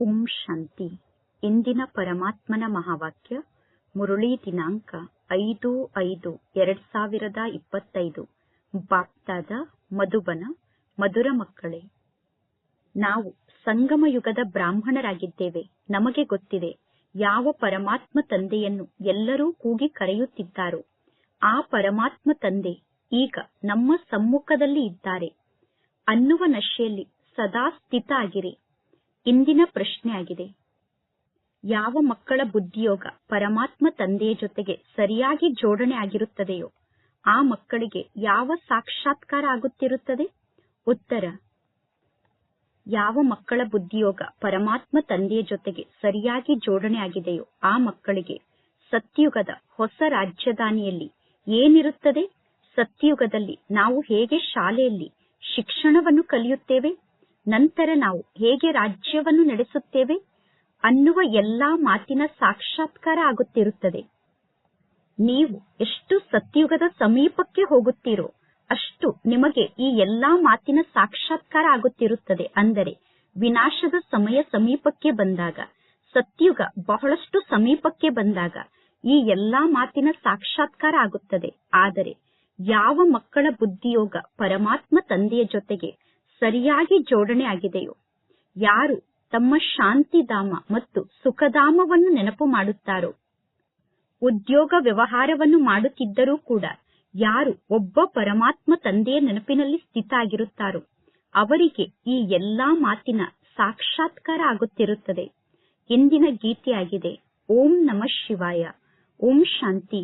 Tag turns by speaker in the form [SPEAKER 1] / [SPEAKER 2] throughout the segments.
[SPEAKER 1] ಓಂ ಶಾಂತಿ. ಇಂದಿನ ಪರಮಾತ್ಮನ ಮಹಾವಾಕ್ಯ, ಮುರುಳಿ ದಿನಾಂಕ ಐದು ಐದು ಎರಡ್ ಸಾವಿರದ ಇಪ್ಪತ್ತೈದು. ಬಾಪ್ತಾದ ಮಧುಬನ, ಮಧುರ ಮಕ್ಕಳೇ, ನಾವು ಸಂಗಮ ಯುಗದ ಬ್ರಾಹ್ಮಣರಾಗಿದ್ದೇವೆ. ನಮಗೆ ಗೊತ್ತಿದೆ, ಯಾವ ಪರಮಾತ್ಮ ತಂದೆಯನ್ನು ಎಲ್ಲರೂ ಕೂಗಿ ಕರೆಯುತ್ತಿದ್ದಾರೋ, ಆ ಪರಮಾತ್ಮ ತಂದೆ ಈಗ ನಮ್ಮ ಸಮ್ಮುಖದಲ್ಲಿ ಇದ್ದಾರೆ. ಅನ್ನುವ ನಶೆಯಲ್ಲಿ ಸದಾ ಸ್ಥಿತ ಆಗಿರಿ. ಇಂದಿನ ಪ್ರಶ್ನೆಯಾಗಿದೆ. ಯಾವ ಮಕ್ಕಳ ಬುದ್ಧಿಯೋಗ ಪರಮಾತ್ಮ ತಂದೆಯ ಜೊತೆಗೆ ಸರಿಯಾಗಿ ಜೋಡಣೆ ಆಗಿರುತ್ತದೆಯೋ, ಆ ಮಕ್ಕಳಿಗೆ ಯಾವ ಸಾಕ್ಷಾತ್ಕಾರ ಆಗುತ್ತಿರುತ್ತದೆ? ಉತ್ತರ, ಯಾವ ಮಕ್ಕಳ ಬುದ್ಧಿಯೋಗ ಪರಮಾತ್ಮ ತಂದೆಯ ಜೊತೆಗೆ ಸರಿಯಾಗಿ ಜೋಡಣೆ ಆಗಿದೆಯೋ, ಆ ಮಕ್ಕಳಿಗೆ ಸತ್ಯುಗದ ಹೊಸ ರಾಜಧಾನಿಯಲ್ಲಿ ಏನಿರುತ್ತದೆ? ಸತ್ಯುಗದಲ್ಲಿ ನಾವು ಹೇಗೆ ಶಾಲೆಯಲ್ಲಿ ಶಿಕ್ಷಣವನ್ನು ಕಲಿಯುತ್ತೇವೆ? ನಂತರ ನಾವು ಹೇಗೆ ರಾಜ್ಯವನ್ನು ನಡೆಸುತ್ತೇವೆ ಅನ್ನುವ ಎಲ್ಲಾ ಮಾತಿನ ಸಾಕ್ಷಾತ್ಕಾರ ಆಗುತ್ತಿರುತ್ತದೆ. ನೀವು ಎಷ್ಟು ಸತ್ಯುಗದ ಸಮೀಪಕ್ಕೆ ಹೋಗುತ್ತೀರೋ ಅಷ್ಟು ನಿಮಗೆ ಈ ಎಲ್ಲಾ ಮಾತಿನ ಸಾಕ್ಷಾತ್ಕಾರ ಆಗುತ್ತಿರುತ್ತದೆ. ಅಂದರೆ ವಿನಾಶದ ಸಮಯ ಸಮೀಪಕ್ಕೆ ಬಂದಾಗ, ಸತ್ಯುಗ ಬಹಳಷ್ಟು ಸಮೀಪಕ್ಕೆ ಬಂದಾಗ ಈ ಎಲ್ಲಾ ಮಾತಿನ ಸಾಕ್ಷಾತ್ಕಾರ ಆಗುತ್ತದೆ. ಆದರೆ ಯಾವ ಮಕ್ಕಳ ಬುದ್ಧಿಯೋಗ ಪರಮಾತ್ಮ ತಂದೆಯ ಜೊತೆಗೆ ಸರಿಯಾಗಿ ಜೋಡಣೆ ಆಗಿದೆಯೋ? ಯಾರು ತಮ್ಮ ಶಾಂತಿಧಾಮ ಮತ್ತು ಸುಖಧಾಮವನ್ನು ನೆನಪು ಮಾಡುತ್ತಾರೋ? ಉದ್ಯೋಗ ವ್ಯವಹಾರವನ್ನು ಮಾಡುತ್ತಿದ್ದರೂ ಕೂಡ ಯಾರು ಒಬ್ಬ ಪರಮಾತ್ಮ ತಂದೆಯ ನೆನಪಿನಲ್ಲಿ ಸ್ಥಿತ ಆಗಿರುತ್ತಾರೋ ಅವರಿಗೆ ಈ ಎಲ್ಲಾ ಮಾತಿನ ಸಾಕ್ಷಾತ್ಕಾರ ಆಗುತ್ತಿರುತ್ತದೆ. ಇಂದಿನ ಗೀತೆಯಾಗಿದೆ, ಓಂ ನಮ ಶಿವಾಯ, ಓಂ ಶಾಂತಿ.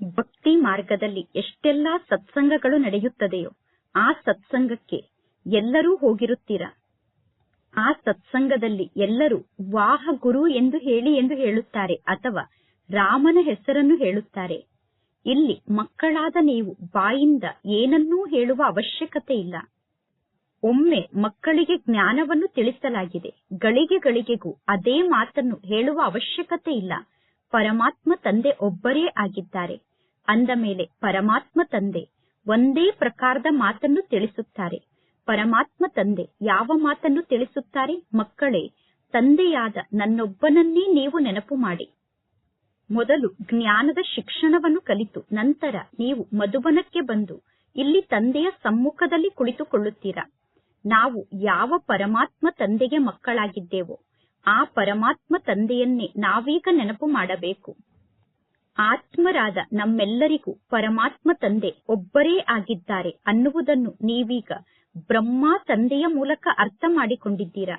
[SPEAKER 1] ಭಕ್ತಿ ಮಾರ್ಗದಲ್ಲಿ ಎಷ್ಟೆಲ್ಲಾ ಸತ್ಸಂಗಗಳು ನಡೆಯುತ್ತದೆಯೋ, ಆ ಸತ್ಸಂಗಕ್ಕೆ ಎಲ್ಲರೂ ಹೋಗಿರುತ್ತೀರ? ಆ ಸತ್ಸಂಗದಲ್ಲಿ ಎಲ್ಲರೂ, ವಾಹ ಗುರು ಎಂದು ಹೇಳಿ ಎಂದು ಹೇಳುತ್ತಾರೆ ಅಥವಾ ರಾಮನ ಹೆಸರನ್ನು ಹೇಳುತ್ತಾರೆ. ಇಲ್ಲಿ ಮಕ್ಕಳಾದ ನೀವು ಬಾಯಿಂದ ಏನನ್ನೂ ಹೇಳುವ ಅವಶ್ಯಕತೆ ಇಲ್ಲ. ಒಮ್ಮೆ ಮಕ್ಕಳಿಗೆ ಜ್ಞಾನವನ್ನು ತಿಳಿಸಲಾಗಿದೆ. ಗಳಿಗೆ ಗಳಿಗೆಗೂ ಅದೇ ಮಾತನ್ನು ಹೇಳುವ ಅವಶ್ಯಕತೆ ಇಲ್ಲ. ಪರಮಾತ್ಮ ತಂದೆ ಒಬ್ಬರೇ ಆಗಿದ್ದಾರೆ. ಅಂದ ಮೇಲೆ ಪರಮಾತ್ಮ ತಂದೆ ಒಂದೇ ಪ್ರಕಾರದ ಮಾತನ್ನು ತಿಳಿಸುತ್ತಾರೆ. ಪರಮಾತ್ಮ ತಂದೆ, ಯಾವ ಮಾತನ್ನು ತಿಳಿಸುತ್ತಾರೆ? ಮಕ್ಕಳೇ, ತಂದೆಯಾದ ನನ್ನೊಬ್ಬನನ್ನೇ ನೀವು ನೆನಪು ಮಾಡಿ. ಮೊದಲು ಜ್ಞಾನದ ಶಿಕ್ಷಣವನ್ನು ಕಲಿತು, ನಂತರ ನೀವು ಮಧುಬನಕ್ಕೆ ಬಂದು, ಇಲ್ಲಿ ತಂದೆಯ ಸಮ್ಮುಖದಲ್ಲಿ ಕುಳಿತುಕೊಳ್ಳುತ್ತೀರಾ? ನಾವು ಯಾವ ಪರಮಾತ್ಮ ತಂದೆಗೆ ಮಕ್ಕಳಾಗಿದ್ದೇವೋ, ಆ ಪರಮಾತ್ಮ ತಂದೆಯನ್ನೇ ನಾವೀಗ ನೆನಪು ಮಾಡಬೇಕು. ಆತ್ಮರಾದ ನಮ್ಮೆಲ್ಲರಿಗೂ ಪರಮಾತ್ಮ ತಂದೆ ಒಬ್ಬರೇ ಆಗಿದ್ದಾರೆ ಅನ್ನುವುದನ್ನು ನೀವೀಗ ಬ್ರಹ್ಮ ತಂದೆಯ ಮೂಲಕ ಅರ್ಥ ಮಾಡಿಕೊಂಡಿದ್ದೀರಾ?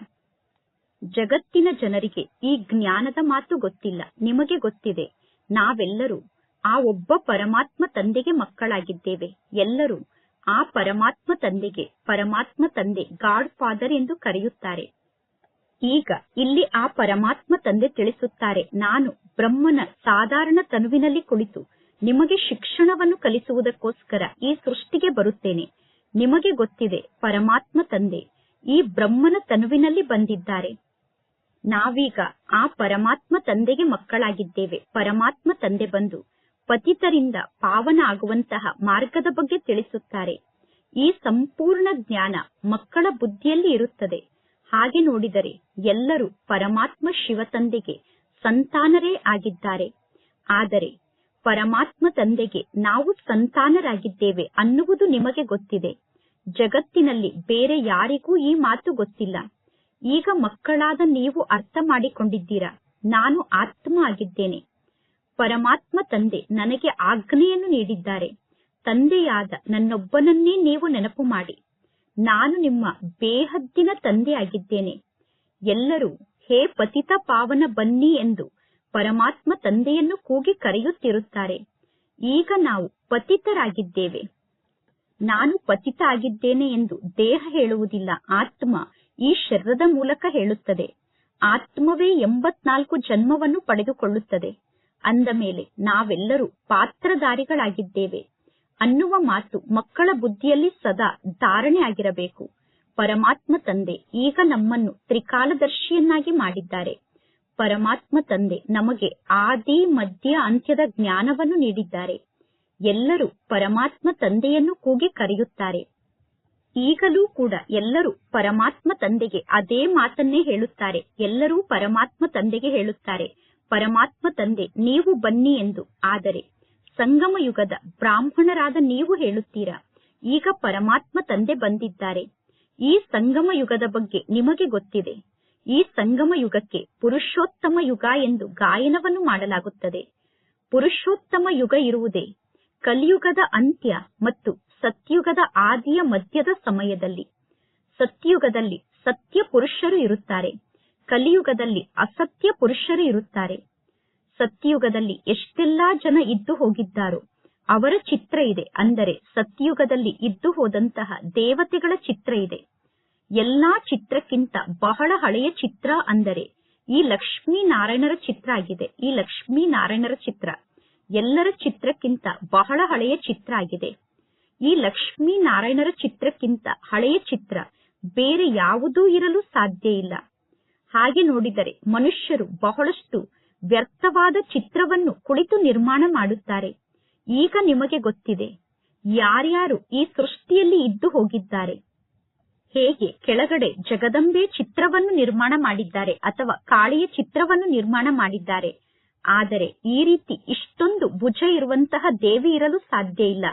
[SPEAKER 1] ಜಗತ್ತಿನ ಜನರಿಗೆ ಈ ಜ್ಞಾನದ ಮಾತು ಗೊತ್ತಿಲ್ಲ, ನಿಮಗೆ ಗೊತ್ತಿದೆ. ನಾವೆಲ್ಲರೂ ಆ ಒಬ್ಬ ಪರಮಾತ್ಮ ತಂದೆಗೆ ಮಕ್ಕಳಾಗಿದ್ದೇವೆ. ಎಲ್ಲರೂ ಆ ಪರಮಾತ್ಮ ತಂದೆಗೆ, ಪರಮಾತ್ಮ ತಂದೆ ಗಾಡ್ ಫಾದರ್ ಎಂದು ಕರೆಯುತ್ತಾರೆ. ಈಗ ಇಲ್ಲಿ ಆ ಪರಮಾತ್ಮ ತಂದೆ ತಿಳಿಸುತ್ತಾರೆ, ನಾನು ಬ್ರಹ್ಮನ ಸಾಧಾರಣ ತನುವಿನಲ್ಲಿ ಕುಳಿತು ನಿಮಗೆ ಶಿಕ್ಷಣವನ್ನು ಕಲಿಸುವುದಕ್ಕೋಸ್ಕರ ಈ ಸೃಷ್ಟಿಗೆ ಬರುತ್ತೇನೆ. ನಿಮಗೆ ಗೊತ್ತಿದೆ, ಪರಮಾತ್ಮ ತಂದೆ. ಈ ಬ್ರಹ್ಮನ ತನುವಿನಲ್ಲಿ ಬಂದಿದ್ದಾರೆ. ನಾವೀಗ ಆ ಪರಮಾತ್ಮ ತಂದೆಗೆ ಮಕ್ಕಳಾಗಿದ್ದೇವೆ. ಪರಮಾತ್ಮ ತಂದೆ ಬಂದು ಪತಿತರಿಂದ ಪಾವನ ಆಗುವಂತಹ ಮಾರ್ಗದ ಬಗ್ಗೆ ತಿಳಿಸುತ್ತಾರೆ. ಈ ಸಂಪೂರ್ಣ ಜ್ಞಾನ ಮಕ್ಕಳ ಬುದ್ಧಿಯಲ್ಲಿ ಇರುತ್ತದೆ. ಹಾಗೆ ನೋಡಿದರೆ ಎಲ್ಲರೂ ಪರಮಾತ್ಮ ಶಿವ ತಂದೆಗೆ ಸಂತಾನರೇ ಆಗಿದ್ದಾರೆ. ಆದರೆ ಪರಮಾತ್ಮ ತಂದೆಗೆ ನಾವು ಸಂತಾನರಾಗಿದ್ದೇವೆ ಅನ್ನುವುದು ನಿಮಗೆ ಗೊತ್ತಿದೆ. ಜಗತ್ತಿನಲ್ಲಿ ಬೇರೆ ಯಾರಿಗೂ ಈ ಮಾತು ಗೊತ್ತಿಲ್ಲ. ಈಗ ಮಕ್ಕಳಾದ ನೀವು ಅರ್ಥ ಮಾಡಿಕೊಂಡಿದ್ದೀರಾ? ನಾನು ಆತ್ಮ ಆಗಿದ್ದೇನೆ. ಪರಮಾತ್ಮ ತಂದೆ ನನಗೆ ಆಜ್ಞೆಯನ್ನು ನೀಡಿದ್ದಾರೆ. ತಂದೆಯಾದ ನನ್ನೊಬ್ಬನನ್ನೇ ನೀವು ನೆನಪು ಮಾಡಿ. ನಾನು ನಿಮ್ಮ ಬೇಹದ್ದಿನ ತಂದೆ ಆಗಿದ್ದೇನೆ. ಎಲ್ಲರೂ, ಹೇ ಪತಿತ ಪಾವನ ಬನ್ನಿ ಎಂದು ಪರಮಾತ್ಮ ತಂದೆಯನ್ನು ಕೂಗಿ ಕರೆಯುತ್ತಿರುತ್ತಾರೆ. ಈಗ ನಾವು ಪತಿತರಾಗಿದ್ದೇವೆ. ನಾನು ಪತಿತ ಆಗಿದ್ದೇನೆ ಎಂದು ದೇಹ ಹೇಳುವುದಿಲ್ಲ, ಆತ್ಮ ಈ ಶರೀರದ ಮೂಲಕ ಹೇಳುತ್ತದೆ. ಆತ್ಮವೇ ಎಂಬತ್ನಾಲ್ಕು ಜನ್ಮವನ್ನು ಪಡೆದುಕೊಳ್ಳುತ್ತದೆ. ಅಂದ ಮೇಲೆ, ನಾವೆಲ್ಲರೂ ಪಾತ್ರಧಾರಿಗಳಾಗಿದ್ದೇವೆ. ಅನ್ನುವ ಮಾತು ಮಕ್ಕಳ ಬುದ್ಧಿಯಲ್ಲಿ ಸದಾ ಧಾರಣೆ ಆಗಿರಬೇಕು. ಪರಮಾತ್ಮ ತಂದೆ ಈಗ ನಮ್ಮನ್ನು ತ್ರಿಕಾಲದರ್ಶಿಯನ್ನಾಗಿ ಮಾಡಿದ್ದಾರೆ. ಪರಮಾತ್ಮ ತಂದೆ ನಮಗೆ ಆದಿ, ಮಧ್ಯ, ಅಂತ್ಯದ ಜ್ಞಾನವನ್ನು ನೀಡಿದ್ದಾರೆ. ಎಲ್ಲರೂ ಪರಮಾತ್ಮ ತಂದೆಯನ್ನು ಕೂಗಿ ಕರೆಯುತ್ತಾರೆ. ಈಗಲೂ ಕೂಡ ಎಲ್ಲರೂ ಪರಮಾತ್ಮ ತಂದೆಗೆ ಅದೇ ಮಾತನ್ನೇ ಹೇಳುತ್ತಾರೆ. ಎಲ್ಲರೂ ಪರಮಾತ್ಮ ತಂದೆಗೆ ಹೇಳುತ್ತಾರೆ, ಪರಮಾತ್ಮ ತಂದೆ, ನೀವು ಬನ್ನಿ ಎಂದು. ಆದರೆ ಸಂಗಮ ಯುಗದ ಬ್ರಾಹ್ಮಣರಾದ ನೀವು ಹೇಳುತ್ತೀರಾ? ಈಗ ಪರಮಾತ್ಮ ತಂದೆ ಬಂದಿದ್ದಾರೆ. ಈ ಸಂಗಮ ಯುಗದ ಬಗ್ಗೆ ನಿಮಗೆ ಗೊತ್ತಿದೆ. ಈ ಸಂಗಮ ಯುಗಕ್ಕೆ ಪುರುಷೋತ್ತಮ ಯುಗ ಎಂದು ಗಾಯನವನ್ನು ಮಾಡಲಾಗುತ್ತದೆ. ಪುರುಷೋತ್ತಮ ಯುಗ ಇರುವುದೇ ಕಲಿಯುಗದ ಅಂತ್ಯ ಮತ್ತು ಸತ್ಯುಗದ ಆದಿಯ ಮಧ್ಯದ ಸಮಯದಲ್ಲಿ. ಸತ್ಯುಗದಲ್ಲಿ ಸತ್ಯ ಪುರುಷರು ಇರುತ್ತಾರೆ. ಕಲಿಯುಗದಲ್ಲಿ ಅಸತ್ಯ ಪುರುಷರು ಇರುತ್ತಾರೆ. ಸತ್ಯುಗದಲ್ಲಿ ಎಷ್ಟೆಲ್ಲಾ ಜನ ಇದ್ದು ಹೋಗಿದ್ದಾರೋ ಅವರ ಚಿತ್ರ ಇದೆ. ಅಂದರೆ ಸತ್ಯುಗದಲ್ಲಿ ಇದ್ದು ಹೋದಂತಹ ದೇವತೆಗಳ ಚಿತ್ರ ಇದೆ. ಎಲ್ಲಾ ಚಿತ್ರಕ್ಕಿಂತ ಬಹಳ ಹಳೆಯ ಚಿತ್ರ ಅಂದರೆ ಈ ಲಕ್ಷ್ಮೀ ನಾರಾಯಣರ ಚಿತ್ರ ಆಗಿದೆ. ಈ ಲಕ್ಷ್ಮೀ ನಾರಾಯಣರ ಚಿತ್ರ. ಎಲ್ಲರ ಚಿತ್ರಕ್ಕಿಂತ ಬಹಳ ಹಳೆಯ ಚಿತ್ರ ಆಗಿದೆ. ಈ ಲಕ್ಷ್ಮೀ ನಾರಾಯಣರ ಚಿತ್ರಕ್ಕಿಂತ ಹಳೆಯ ಚಿತ್ರ ಬೇರೆ ಯಾವುದೂ ಇರಲು ಸಾಧ್ಯ ಇಲ್ಲ. ಹಾಗೆ ನೋಡಿದರೆ ಮನುಷ್ಯರು ಬಹಳಷ್ಟು ವ್ಯರ್ಥವಾದ ಚಿತ್ರವನ್ನು ಕುಳಿತು ನಿರ್ಮಾಣ ಮಾಡುತ್ತಾರೆ. ಈಗ ನಿಮಗೆ ಗೊತ್ತಿದೆ, ಯಾರ್ಯಾರು ಈ ಸೃಷ್ಟಿಯಲ್ಲಿ ಇದ್ದು ಹೋಗಿದ್ದಾರೆ? ಹೇಗೆ ಕೆಳಗಡೆ ಜಗದಂಬೆ ಚಿತ್ರವನ್ನು ನಿರ್ಮಾಣ ಮಾಡಿದ್ದಾರೆ ಅಥವಾ ಕಾಳಿಯ ಚಿತ್ರವನ್ನು ನಿರ್ಮಾಣ ಮಾಡಿದ್ದಾರೆ? ಆದರೆ ಈ ರೀತಿ ಇಷ್ಟೊಂದು ಭುಜ ಇರುವಂತಹ ದೇವಿ ಇರಲು ಸಾಧ್ಯ ಇಲ್ಲ.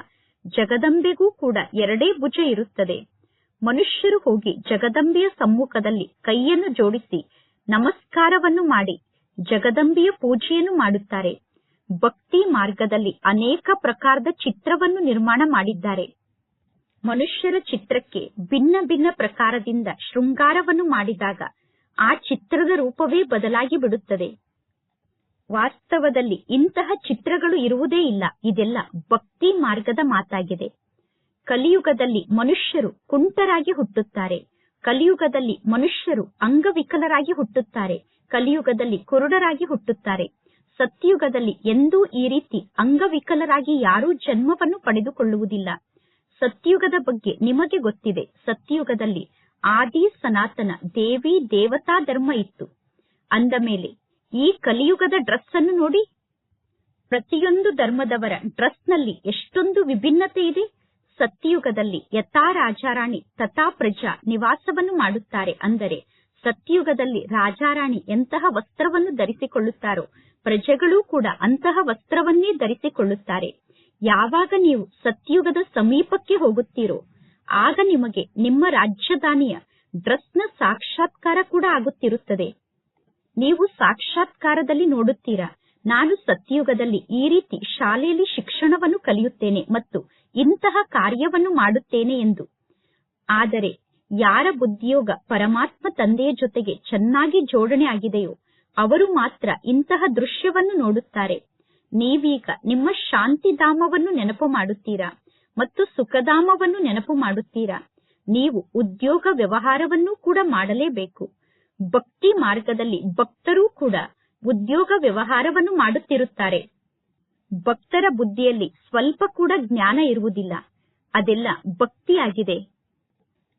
[SPEAKER 1] ಜಗದಂಬೆಗೂ ಕೂಡ ಎರಡೇ ಭುಜ ಇರುತ್ತದೆ. ಮನುಷ್ಯರು ಹೋಗಿ ಜಗದಂಬೆಯ ಸಮ್ಮುಖದಲ್ಲಿ ಕೈಯನ್ನು ಜೋಡಿಸಿ ನಮಸ್ಕಾರವನ್ನು ಮಾಡಿ ಜಗದಂಬೆಯ ಪೂಜೆಯನ್ನು ಮಾಡುತ್ತಾರೆ. ಭಕ್ತಿ ಮಾರ್ಗದಲ್ಲಿ ಅನೇಕ ಪ್ರಕಾರದ ಚಿತ್ರವನ್ನು ನಿರ್ಮಾಣ ಮಾಡಿದ್ದಾರೆ. ಮನುಷ್ಯರ ಚಿತ್ರಕ್ಕೆ ಭಿನ್ನ ಭಿನ್ನ ಪ್ರಕಾರದಿಂದ ಶೃಂಗಾರವನ್ನು ಮಾಡಿದಾಗ ಆ ಚಿತ್ರದ ರೂಪವೇ ಬದಲಾಗಿ ಬಿಡುತ್ತದೆ. ವಾಸ್ತವದಲ್ಲಿ ಇಂತಹ ಚಿತ್ರಗಳು ಇರುವುದೇ ಇಲ್ಲ. ಇದೆಲ್ಲ ಭಕ್ತಿ ಮಾರ್ಗದ ಮಾತಾಗಿದೆ. ಕಲಿಯುಗದಲ್ಲಿ ಮನುಷ್ಯರು ಕುಂಟರಾಗಿ ಹುಟ್ಟುತ್ತಾರೆ. ಕಲಿಯುಗದಲ್ಲಿ ಮನುಷ್ಯರು ಅಂಗವಿಕಲರಾಗಿ ಹುಟ್ಟುತ್ತಾರೆ. ಕಲಿಯುಗದಲ್ಲಿ ಕುರುಡರಾಗಿ ಹುಟ್ಟುತ್ತಾರೆ. ಸತ್ಯುಗದಲ್ಲಿ ಎಂದೂ ಈ ರೀತಿ ಅಂಗವಿಕಲರಾಗಿ ಯಾರೂ ಜನ್ಮವನ್ನು ಪಡೆದುಕೊಳ್ಳುವುದಿಲ್ಲ. ಸತ್ಯುಗದ ಬಗ್ಗೆ ನಿಮಗೆ ಗೊತ್ತಿದೆ. ಸತ್ಯುಗದಲ್ಲಿ ಆದಿ ಸನಾತನ ದೇವಿ ದೇವತಾ ಧರ್ಮ ಇತ್ತು. ಅಂದ ಮೇಲೆ ಈ ಕಲಿಯುಗದ ಡ್ರೆಸ್ ಅನ್ನು ನೋಡಿ. ಪ್ರತಿಯೊಂದು ಧರ್ಮದವರ ಡ್ರೆಸ್ನಲ್ಲಿ ಎಷ್ಟೊಂದು ವಿಭಿನ್ನತೆ ಇದೆ. ಸತ್ಯಯುಗದಲ್ಲಿ ಯಥಾ ರಾಜಾರಾಣಿ, ತಥಾ ಪ್ರಜಾ ನಿವಾಸವನ್ನು ಮಾಡುತ್ತಾರೆ. ಅಂದರೆ ಸತ್ಯಯುಗದಲ್ಲಿ ರಾಜಾರಾಣಿ ಎಂತಹ ವಸ್ತ್ರವನ್ನು ಧರಿಸಿಕೊಳ್ಳುತ್ತಾರೋ, ಪ್ರಜೆಗಳೂ ಕೂಡ ಅಂತಹ ವಸ್ತ್ರವನ್ನೇ ಧರಿಸಿಕೊಳ್ಳುತ್ತಾರೆ. ಯಾವಾಗ ನೀವು ಸತ್ಯುಗದ ಸಮೀಪಕ್ಕೆ ಹೋಗುತ್ತೀರೋ, ಆಗ ನಿಮಗೆ ನಿಮ್ಮ ರಾಜಧಾನಿಯ ಡ್ರೆಸ್ನ ಸಾಕ್ಷಾತ್ಕಾರ ಕೂಡ ಆಗುತ್ತಿರುತ್ತದೆ. ನೀವು ಸಾಕ್ಷಾತ್ಕಾರದಲ್ಲಿ ನೋಡುತ್ತೀರಾ? ನಾನು ಸತ್ಯಯುಗದಲ್ಲಿ ಈ ರೀತಿ ಶಾಲೆಯಲ್ಲಿ ಶಿಕ್ಷಣವನ್ನು ಕಲಿಯುತ್ತೇನೆ ಮತ್ತು ಇಂತಹ ಕಾರ್ಯವನ್ನು ಮಾಡುತ್ತೇನೆ ಎಂದು. ಆದರೆ ಯಾರ ಬುದ್ಧಿಯೋಗ ಪರಮಾತ್ಮ ತಂದೆಯ ಜೊತೆಗೆ ಚೆನ್ನಾಗಿ ಜೋಡಣೆ ಆಗಿದೆಯೋ, ಅವರು ಮಾತ್ರ ಇಂತಹ ದೃಶ್ಯವನ್ನು ನೋಡುತ್ತಾರೆ. ನೀವೀಗ ನಿಮ್ಮ ಶಾಂತಿಧಾಮವನ್ನು ನೆನಪು ಮಾಡುತ್ತೀರಾ ಮತ್ತು ಸುಖಧಾಮವನ್ನು ನೆನಪು ಮಾಡುತ್ತೀರಾ? ನೀವು ಉದ್ಯೋಗ ವ್ಯವಹಾರವನ್ನು ಕೂಡ ಮಾಡಲೇಬೇಕು. ಭಕ್ತಿ ಮಾರ್ಗದಲ್ಲಿ ಭಕ್ತರೂ ಕೂಡ ಉದ್ಯೋಗ ವ್ಯವಹಾರವನ್ನು ಮಾಡುತ್ತಿರುತ್ತಾರೆ. ಭಕ್ತರ ಬುದ್ಧಿಯಲ್ಲಿ ಸ್ವಲ್ಪ ಕೂಡ ಜ್ಞಾನ ಇರುವುದಿಲ್ಲ. ಅದೆಲ್ಲ ಭಕ್ತಿಯಾಗಿದೆ.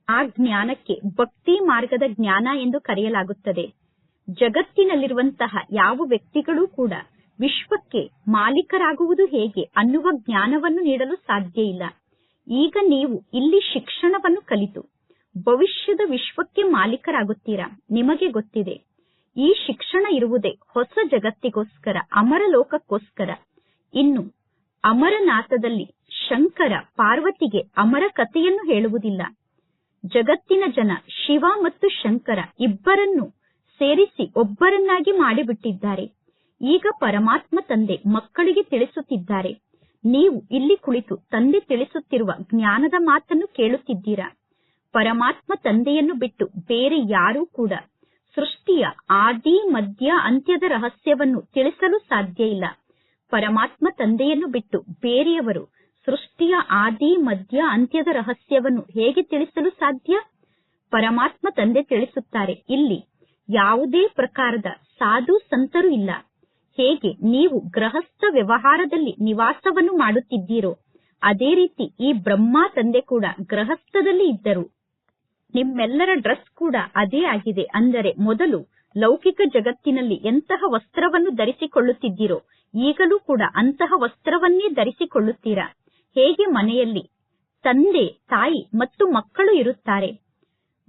[SPEAKER 1] ಆ ಜ್ಞಾನಕ್ಕೆ ಭಕ್ತಿ ಮಾರ್ಗದ ಜ್ಞಾನ ಎಂದು ಕರೆಯಲಾಗುತ್ತದೆ. ಜಗತ್ತಿನಲ್ಲಿರುವಂತಹ ಯಾವ ವ್ಯಕ್ತಿಗಳೂ ಕೂಡ ವಿಶ್ವಕ್ಕೆ ಮಾಲೀಕರಾಗುವುದು ಹೇಗೆ ಅನ್ನುವ ಜ್ಞಾನವನ್ನು ನೀಡಲು ಸಾಧ್ಯ ಇಲ್ಲ. ಈಗ ನೀವು ಇಲ್ಲಿ ಶಿಕ್ಷಣವನ್ನು ಕಲಿತು. ಭವಿಷ್ಯದ ವಿಶ್ವಕ್ಕೆ ಮಾಲೀಕರಾಗುತ್ತೀರಾ? ನಿಮಗೆ ಗೊತ್ತಿದೆ. ಈ ಶಿಕ್ಷಣ ಇರುವುದೇ ಹೊಸ ಜಗತ್ತಿಗೋಸ್ಕರ, ಅಮರ ಲೋಕಕ್ಕೋಸ್ಕರ. ಇನ್ನು, ಅಮರನಾಥದಲ್ಲಿ ಶಂಕರ ಪಾರ್ವತಿಗೆ ಅಮರ ಕಥೆಯನ್ನು ಹೇಳುವುದಿಲ್ಲ. ಜಗತ್ತಿನ ಜನ ಶಿವ ಮತ್ತು ಶಂಕರ ಇಬ್ಬರನ್ನು ಸೇರಿಸಿ ಒಬ್ಬರನ್ನಾಗಿ ಮಾಡಿಬಿಟ್ಟಿದ್ದಾರೆ. ಈಗ ಪರಮಾತ್ಮ ತಂದೆ ಮಕ್ಕಳಿಗೆ ತಿಳಿಸುತ್ತಿದ್ದಾರೆ. ನೀವು ಇಲ್ಲಿ ಕುಳಿತು ತಂದೆ ತಿಳಿಸುತ್ತಿರುವ ಜ್ಞಾನದ ಮಾತನ್ನು ಕೇಳುತ್ತಿದ್ದೀರಾ? ಪರಮಾತ್ಮ ತಂದೆಯನ್ನು ಬಿಟ್ಟು ಬೇರೆ ಯಾರೂ ಕೂಡ ಸೃಷ್ಟಿಯ ಆದಿ, ಮಧ್ಯ, ಅಂತ್ಯದ ರಹಸ್ಯವನ್ನು ತಿಳಿಸಲು ಸಾಧ್ಯ ಇಲ್ಲ. ಪರಮಾತ್ಮ ತಂದೆಯನ್ನು ಬಿಟ್ಟು ಬೇರೆಯವರು ಸೃಷ್ಟಿಯ ಆದಿ, ಮಧ್ಯ, ಅಂತ್ಯದ ರಹಸ್ಯವನ್ನು ಹೇಗೆ ತಿಳಿಸಲು ಸಾಧ್ಯ? ಪರಮಾತ್ಮ ತಂದೆ ತಿಳಿಸುತ್ತಾರೆ, ಇಲ್ಲಿ ಯಾವುದೇ ಪ್ರಕಾರದ ಸಾಧು, ಸಂತರು ಇಲ್ಲ. ಹೇಗೆ ನೀವು ಗೃಹಸ್ಥ ವ್ಯವಹಾರದಲ್ಲಿ ನಿವಾಸವನ್ನು ಮಾಡುತ್ತಿದ್ದೀರೋ, ಅದೇ ರೀತಿ ಈ ಬ್ರಹ್ಮ ತಂದೆ ಕೂಡ ಗೃಹಸ್ಥದಲ್ಲಿ ಇದ್ದರು. ನಿಮ್ಮೆಲ್ಲರ ಡ್ರೆಸ್ ಕೂಡ ಅದೇ ಆಗಿದೆ. ಅಂದರೆ ಮೊದಲು ಲೌಕಿಕ ಜಗತ್ತಿನಲ್ಲಿ ಎಂತಹ ವಸ್ತ್ರವನ್ನು ಧರಿಸಿಕೊಳ್ಳುತ್ತಿದ್ದೀರೋ, ಈಗಲೂ ಕೂಡ ಅಂತಹ ವಸ್ತ್ರವನ್ನೇ ಧರಿಸಿಕೊಳ್ಳುತ್ತೀರಾ? ಹೇಗೆ ಮನೆಯಲ್ಲಿ ತಂದೆ, ತಾಯಿ ಮತ್ತು ಮಕ್ಕಳು ಇರುತ್ತಾರೆ?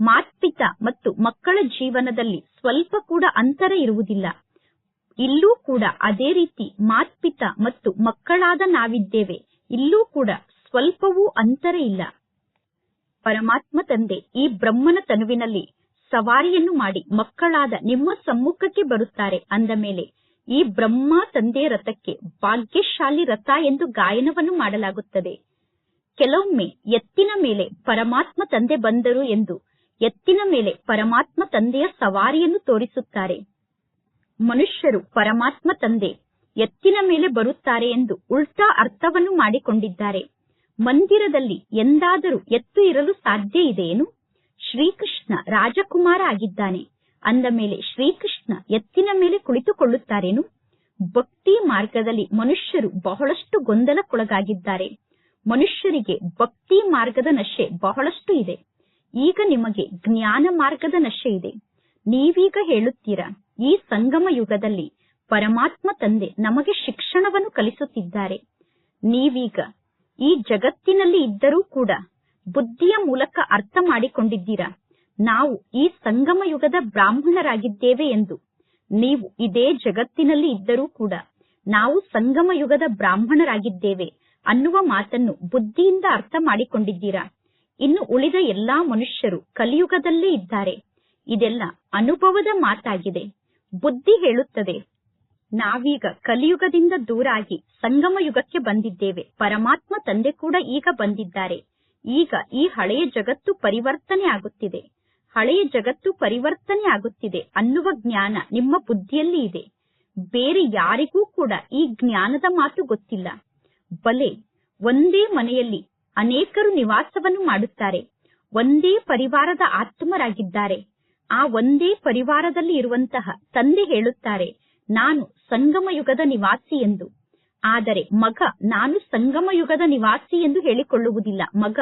[SPEAKER 1] ಮಾತ್ಪಿತ ಮತ್ತು ಮಕ್ಕಳ ಜೀವನದಲ್ಲಿ ಸ್ವಲ್ಪ ಕೂಡ ಅಂತರ ಇರುವುದಿಲ್ಲ. ಇಲ್ಲೂ ಕೂಡ ಅದೇ ರೀತಿ ಮಾತ್ಪಿತ ಮತ್ತು ಮಕ್ಕಳಾದ ನಾವಿದ್ದೇವೆ. ಇಲ್ಲೂ ಕೂಡ ಸ್ವಲ್ಪವೂ ಅಂತರ ಇಲ್ಲ. ಪರಮಾತ್ಮ ತಂದೆ ಈ ಬ್ರಹ್ಮನ ತನುವಿನಲ್ಲಿ ಸವಾರಿಯನ್ನು ಮಾಡಿ ಮಕ್ಕಳಾದ ನಿಮ್ಮ ಸಮ್ಮುಖಕ್ಕೆ ಬರುತ್ತಾರೆ ಅಂದ ಮೇಲೆ ಈ ಬ್ರಹ್ಮ ತಂದೆ ರಥಕ್ಕೆ ಭಾಗ್ಯಶಾಲಿ ರಥ ಎಂದು ಗಾಯನವನ್ನು ಮಾಡಲಾಗುತ್ತದೆ. ಕೆಲವೊಮ್ಮೆ ಎತ್ತಿನ ಮೇಲೆ ಪರಮಾತ್ಮ ತಂದೆ ಬಂದರು ಎಂದು ಎತ್ತಿನ ಮೇಲೆ ಪರಮಾತ್ಮ ತಂದೆಯ ಸವಾರಿಯನ್ನು ತೋರಿಸುತ್ತಾರೆ. ಮನುಷ್ಯರು ಪರಮಾತ್ಮ ತಂದೆ ಎತ್ತಿನ ಮೇಲೆ ಬರುತ್ತಾರೆ ಎಂದು ಉಲ್ಟಾ ಅರ್ಥವನ್ನು ಮಾಡಿಕೊಂಡಿದ್ದಾರೆ. ಮಂದಿರದಲ್ಲಿ ಎಂದಾದರೂ ಎತ್ತು ಇರಲು ಸಾಧ್ಯ ಇದೆಯೇನು? ಶ್ರೀಕೃಷ್ಣ ರಾಜಕುಮಾರ ಆಗಿದ್ದಾನೆ ಅಂದ ಮೇಲೆ ಶ್ರೀಕೃಷ್ಣ ಎತ್ತಿನ ಮೇಲೆ ಕುಳಿತುಕೊಳ್ಳುತ್ತಾರೇನು? ಭಕ್ತಿ ಮಾರ್ಗದಲ್ಲಿ ಮನುಷ್ಯರು ಬಹಳಷ್ಟು ಗೊಂದಲಕ್ಕೊಳಗಾಗಿದ್ದಾರೆ. ಮನುಷ್ಯರಿಗೆ ಭಕ್ತಿ ಮಾರ್ಗದ ನಶೆ ಬಹಳಷ್ಟು ಇದೆ. ಈಗ ನಿಮಗೆ ಜ್ಞಾನ ಮಾರ್ಗದ ನಶೆ ಇದೆ. ನೀವೀಗ ಹೇಳುತ್ತೀರಾ, ಈ ಸಂಗಮ ಯುಗದಲ್ಲಿ ಪರಮಾತ್ಮ ತಂದೆ ನಮಗೆ ಶಿಕ್ಷಣವನ್ನು ಕಲಿಸುತ್ತಿದ್ದಾರೆ. ನೀವೀಗ ಈ ಜಗತ್ತಿನಲ್ಲಿ ಇದ್ದರೂ ಕೂಡ ಬುದ್ಧಿಯ ಮೂಲಕ ಅರ್ಥ ಮಾಡಿಕೊಂಡಿದ್ದೀರಾ? ನಾವು ಈ ಸಂಗಮ ಯುಗದ ಬ್ರಾಹ್ಮಣರಾಗಿದ್ದೇವೆ ಎಂದು. ನೀವು ಇದೇ ಜಗತ್ತಿನಲ್ಲಿ ಇದ್ದರೂ ಕೂಡ ನಾವು ಸಂಗಮ ಯುಗದ ಬ್ರಾಹ್ಮಣರಾಗಿದ್ದೇವೆ ಅನ್ನುವ ಮಾತನ್ನು ಬುದ್ಧಿಯಿಂದ ಅರ್ಥ ಮಾಡಿಕೊಂಡಿದ್ದೀರಾ? ಇನ್ನು ಉಳಿದ ಎಲ್ಲಾ ಮನುಷ್ಯರು ಕಲಿಯುಗದಲ್ಲೇ ಇದ್ದಾರೆ. ಇದೆಲ್ಲ ಅನುಭವದ ಮಾತಾಗಿದೆ. ಬುದ್ಧಿ ಹೇಳುತ್ತದೆ ನಾವೀಗ ಕಲಿಯುಗದಿಂದ ದೂರಾಗಿ ಸಂಗಮ ಯುಗಕ್ಕೆ ಬಂದಿದ್ದೇವೆ. ಪರಮಾತ್ಮ ತಂದೆ ಕೂಡ ಈಗ ಬಂದಿದ್ದಾರೆ. ಈಗ ಈ ಹಳೆಯ ಜಗತ್ತು ಪರಿವರ್ತನೆ ಆಗುತ್ತಿದೆ. ಹಳೆಯ ಜಗತ್ತು ಪರಿವರ್ತನೆ ಆಗುತ್ತಿದೆ ಅನ್ನುವ ಜ್ಞಾನ ನಿಮ್ಮ ಬುದ್ಧಿಯಲ್ಲಿ ಇದೆ. ಬೇರೆ ಯಾರಿಗೂ ಕೂಡ ಈ ಜ್ಞಾನದ ಮಾತು ಗೊತ್ತಿಲ್ಲ. ಬಲೆ, ಒಂದೇ ಮನೆಯಲ್ಲಿ ಅನೇಕರು ನಿವಾಸವನ್ನು ಮಾಡುತ್ತಾರೆ. ಒಂದೇ ಪರಿವಾರದ ಆತ್ಮರಾಗಿದ್ದಾರೆ. ಆ ಒಂದೇ ಪರಿವಾರದಲ್ಲಿ ಇರುವಂತಹ ತಂದೆ ಹೇಳುತ್ತಾರೆ, ನಾನು ಸಂಗಮ ಯುಗದ ನಿವಾಸಿ ಎಂದು. ಆದರೆ ಮಗ ನಾನು ಸಂಗಮಯುಗದ ನಿವಾಸಿ ಎಂದು ಹೇಳಿಕೊಳ್ಳುವುದಿಲ್ಲ. ಮಗ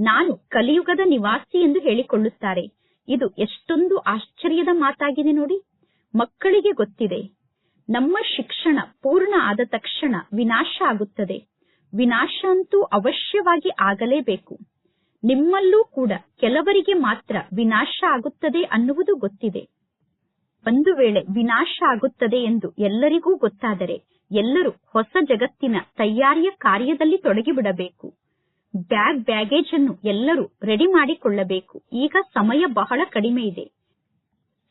[SPEAKER 1] ನಾನು ಕಲಿಯುಗದ ನಿವಾಸಿ ಎಂದು ಹೇಳಿಕೊಳ್ಳುತ್ತಾರೆ. ಇದು ಎಷ್ಟೊಂದು ಆಶ್ಚರ್ಯದ ಮಾತಾಗಿದೆ ನೋಡಿ. ಮಕ್ಕಳಿಗೆ ಗೊತ್ತಿದೆ. ನಮ್ಮ ಶಿಕ್ಷಣ ಪೂರ್ಣ ಆದ ತಕ್ಷಣ ವಿನಾಶ ಆಗುತ್ತದೆ. ವಿನಾಶ ಅಂತೂ ಅವಶ್ಯವಾಗಿ ಆಗಲೇಬೇಕು. ನಿಮ್ಮಲ್ಲೂ ಕೂಡ ಕೆಲವರಿಗೆ ಮಾತ್ರ ವಿನಾಶ ಆಗುತ್ತದೆ ಅನ್ನುವುದು ಗೊತ್ತಿದೆ. ಒಂದು ವೇಳೆ ವಿನಾಶ ಆಗುತ್ತದೆ ಎಂದು ಎಲ್ಲರಿಗೂ ಗೊತ್ತಾದರೆ ಎಲ್ಲರೂ ಹೊಸ ಜಗತ್ತಿನ ತಯಾರಿಯ ಕಾರ್ಯದಲ್ಲಿ ತೊಡಗಿಬಿಡಬೇಕು. ಬ್ಯಾಗ್ ಬ್ಯಾಗೇಜ್ ಅನ್ನು ಎಲ್ಲರೂ ರೆಡಿ ಮಾಡಿಕೊಳ್ಳಬೇಕು. ಈಗ ಸಮಯ ಬಹಳ ಕಡಿಮೆ ಇದೆ.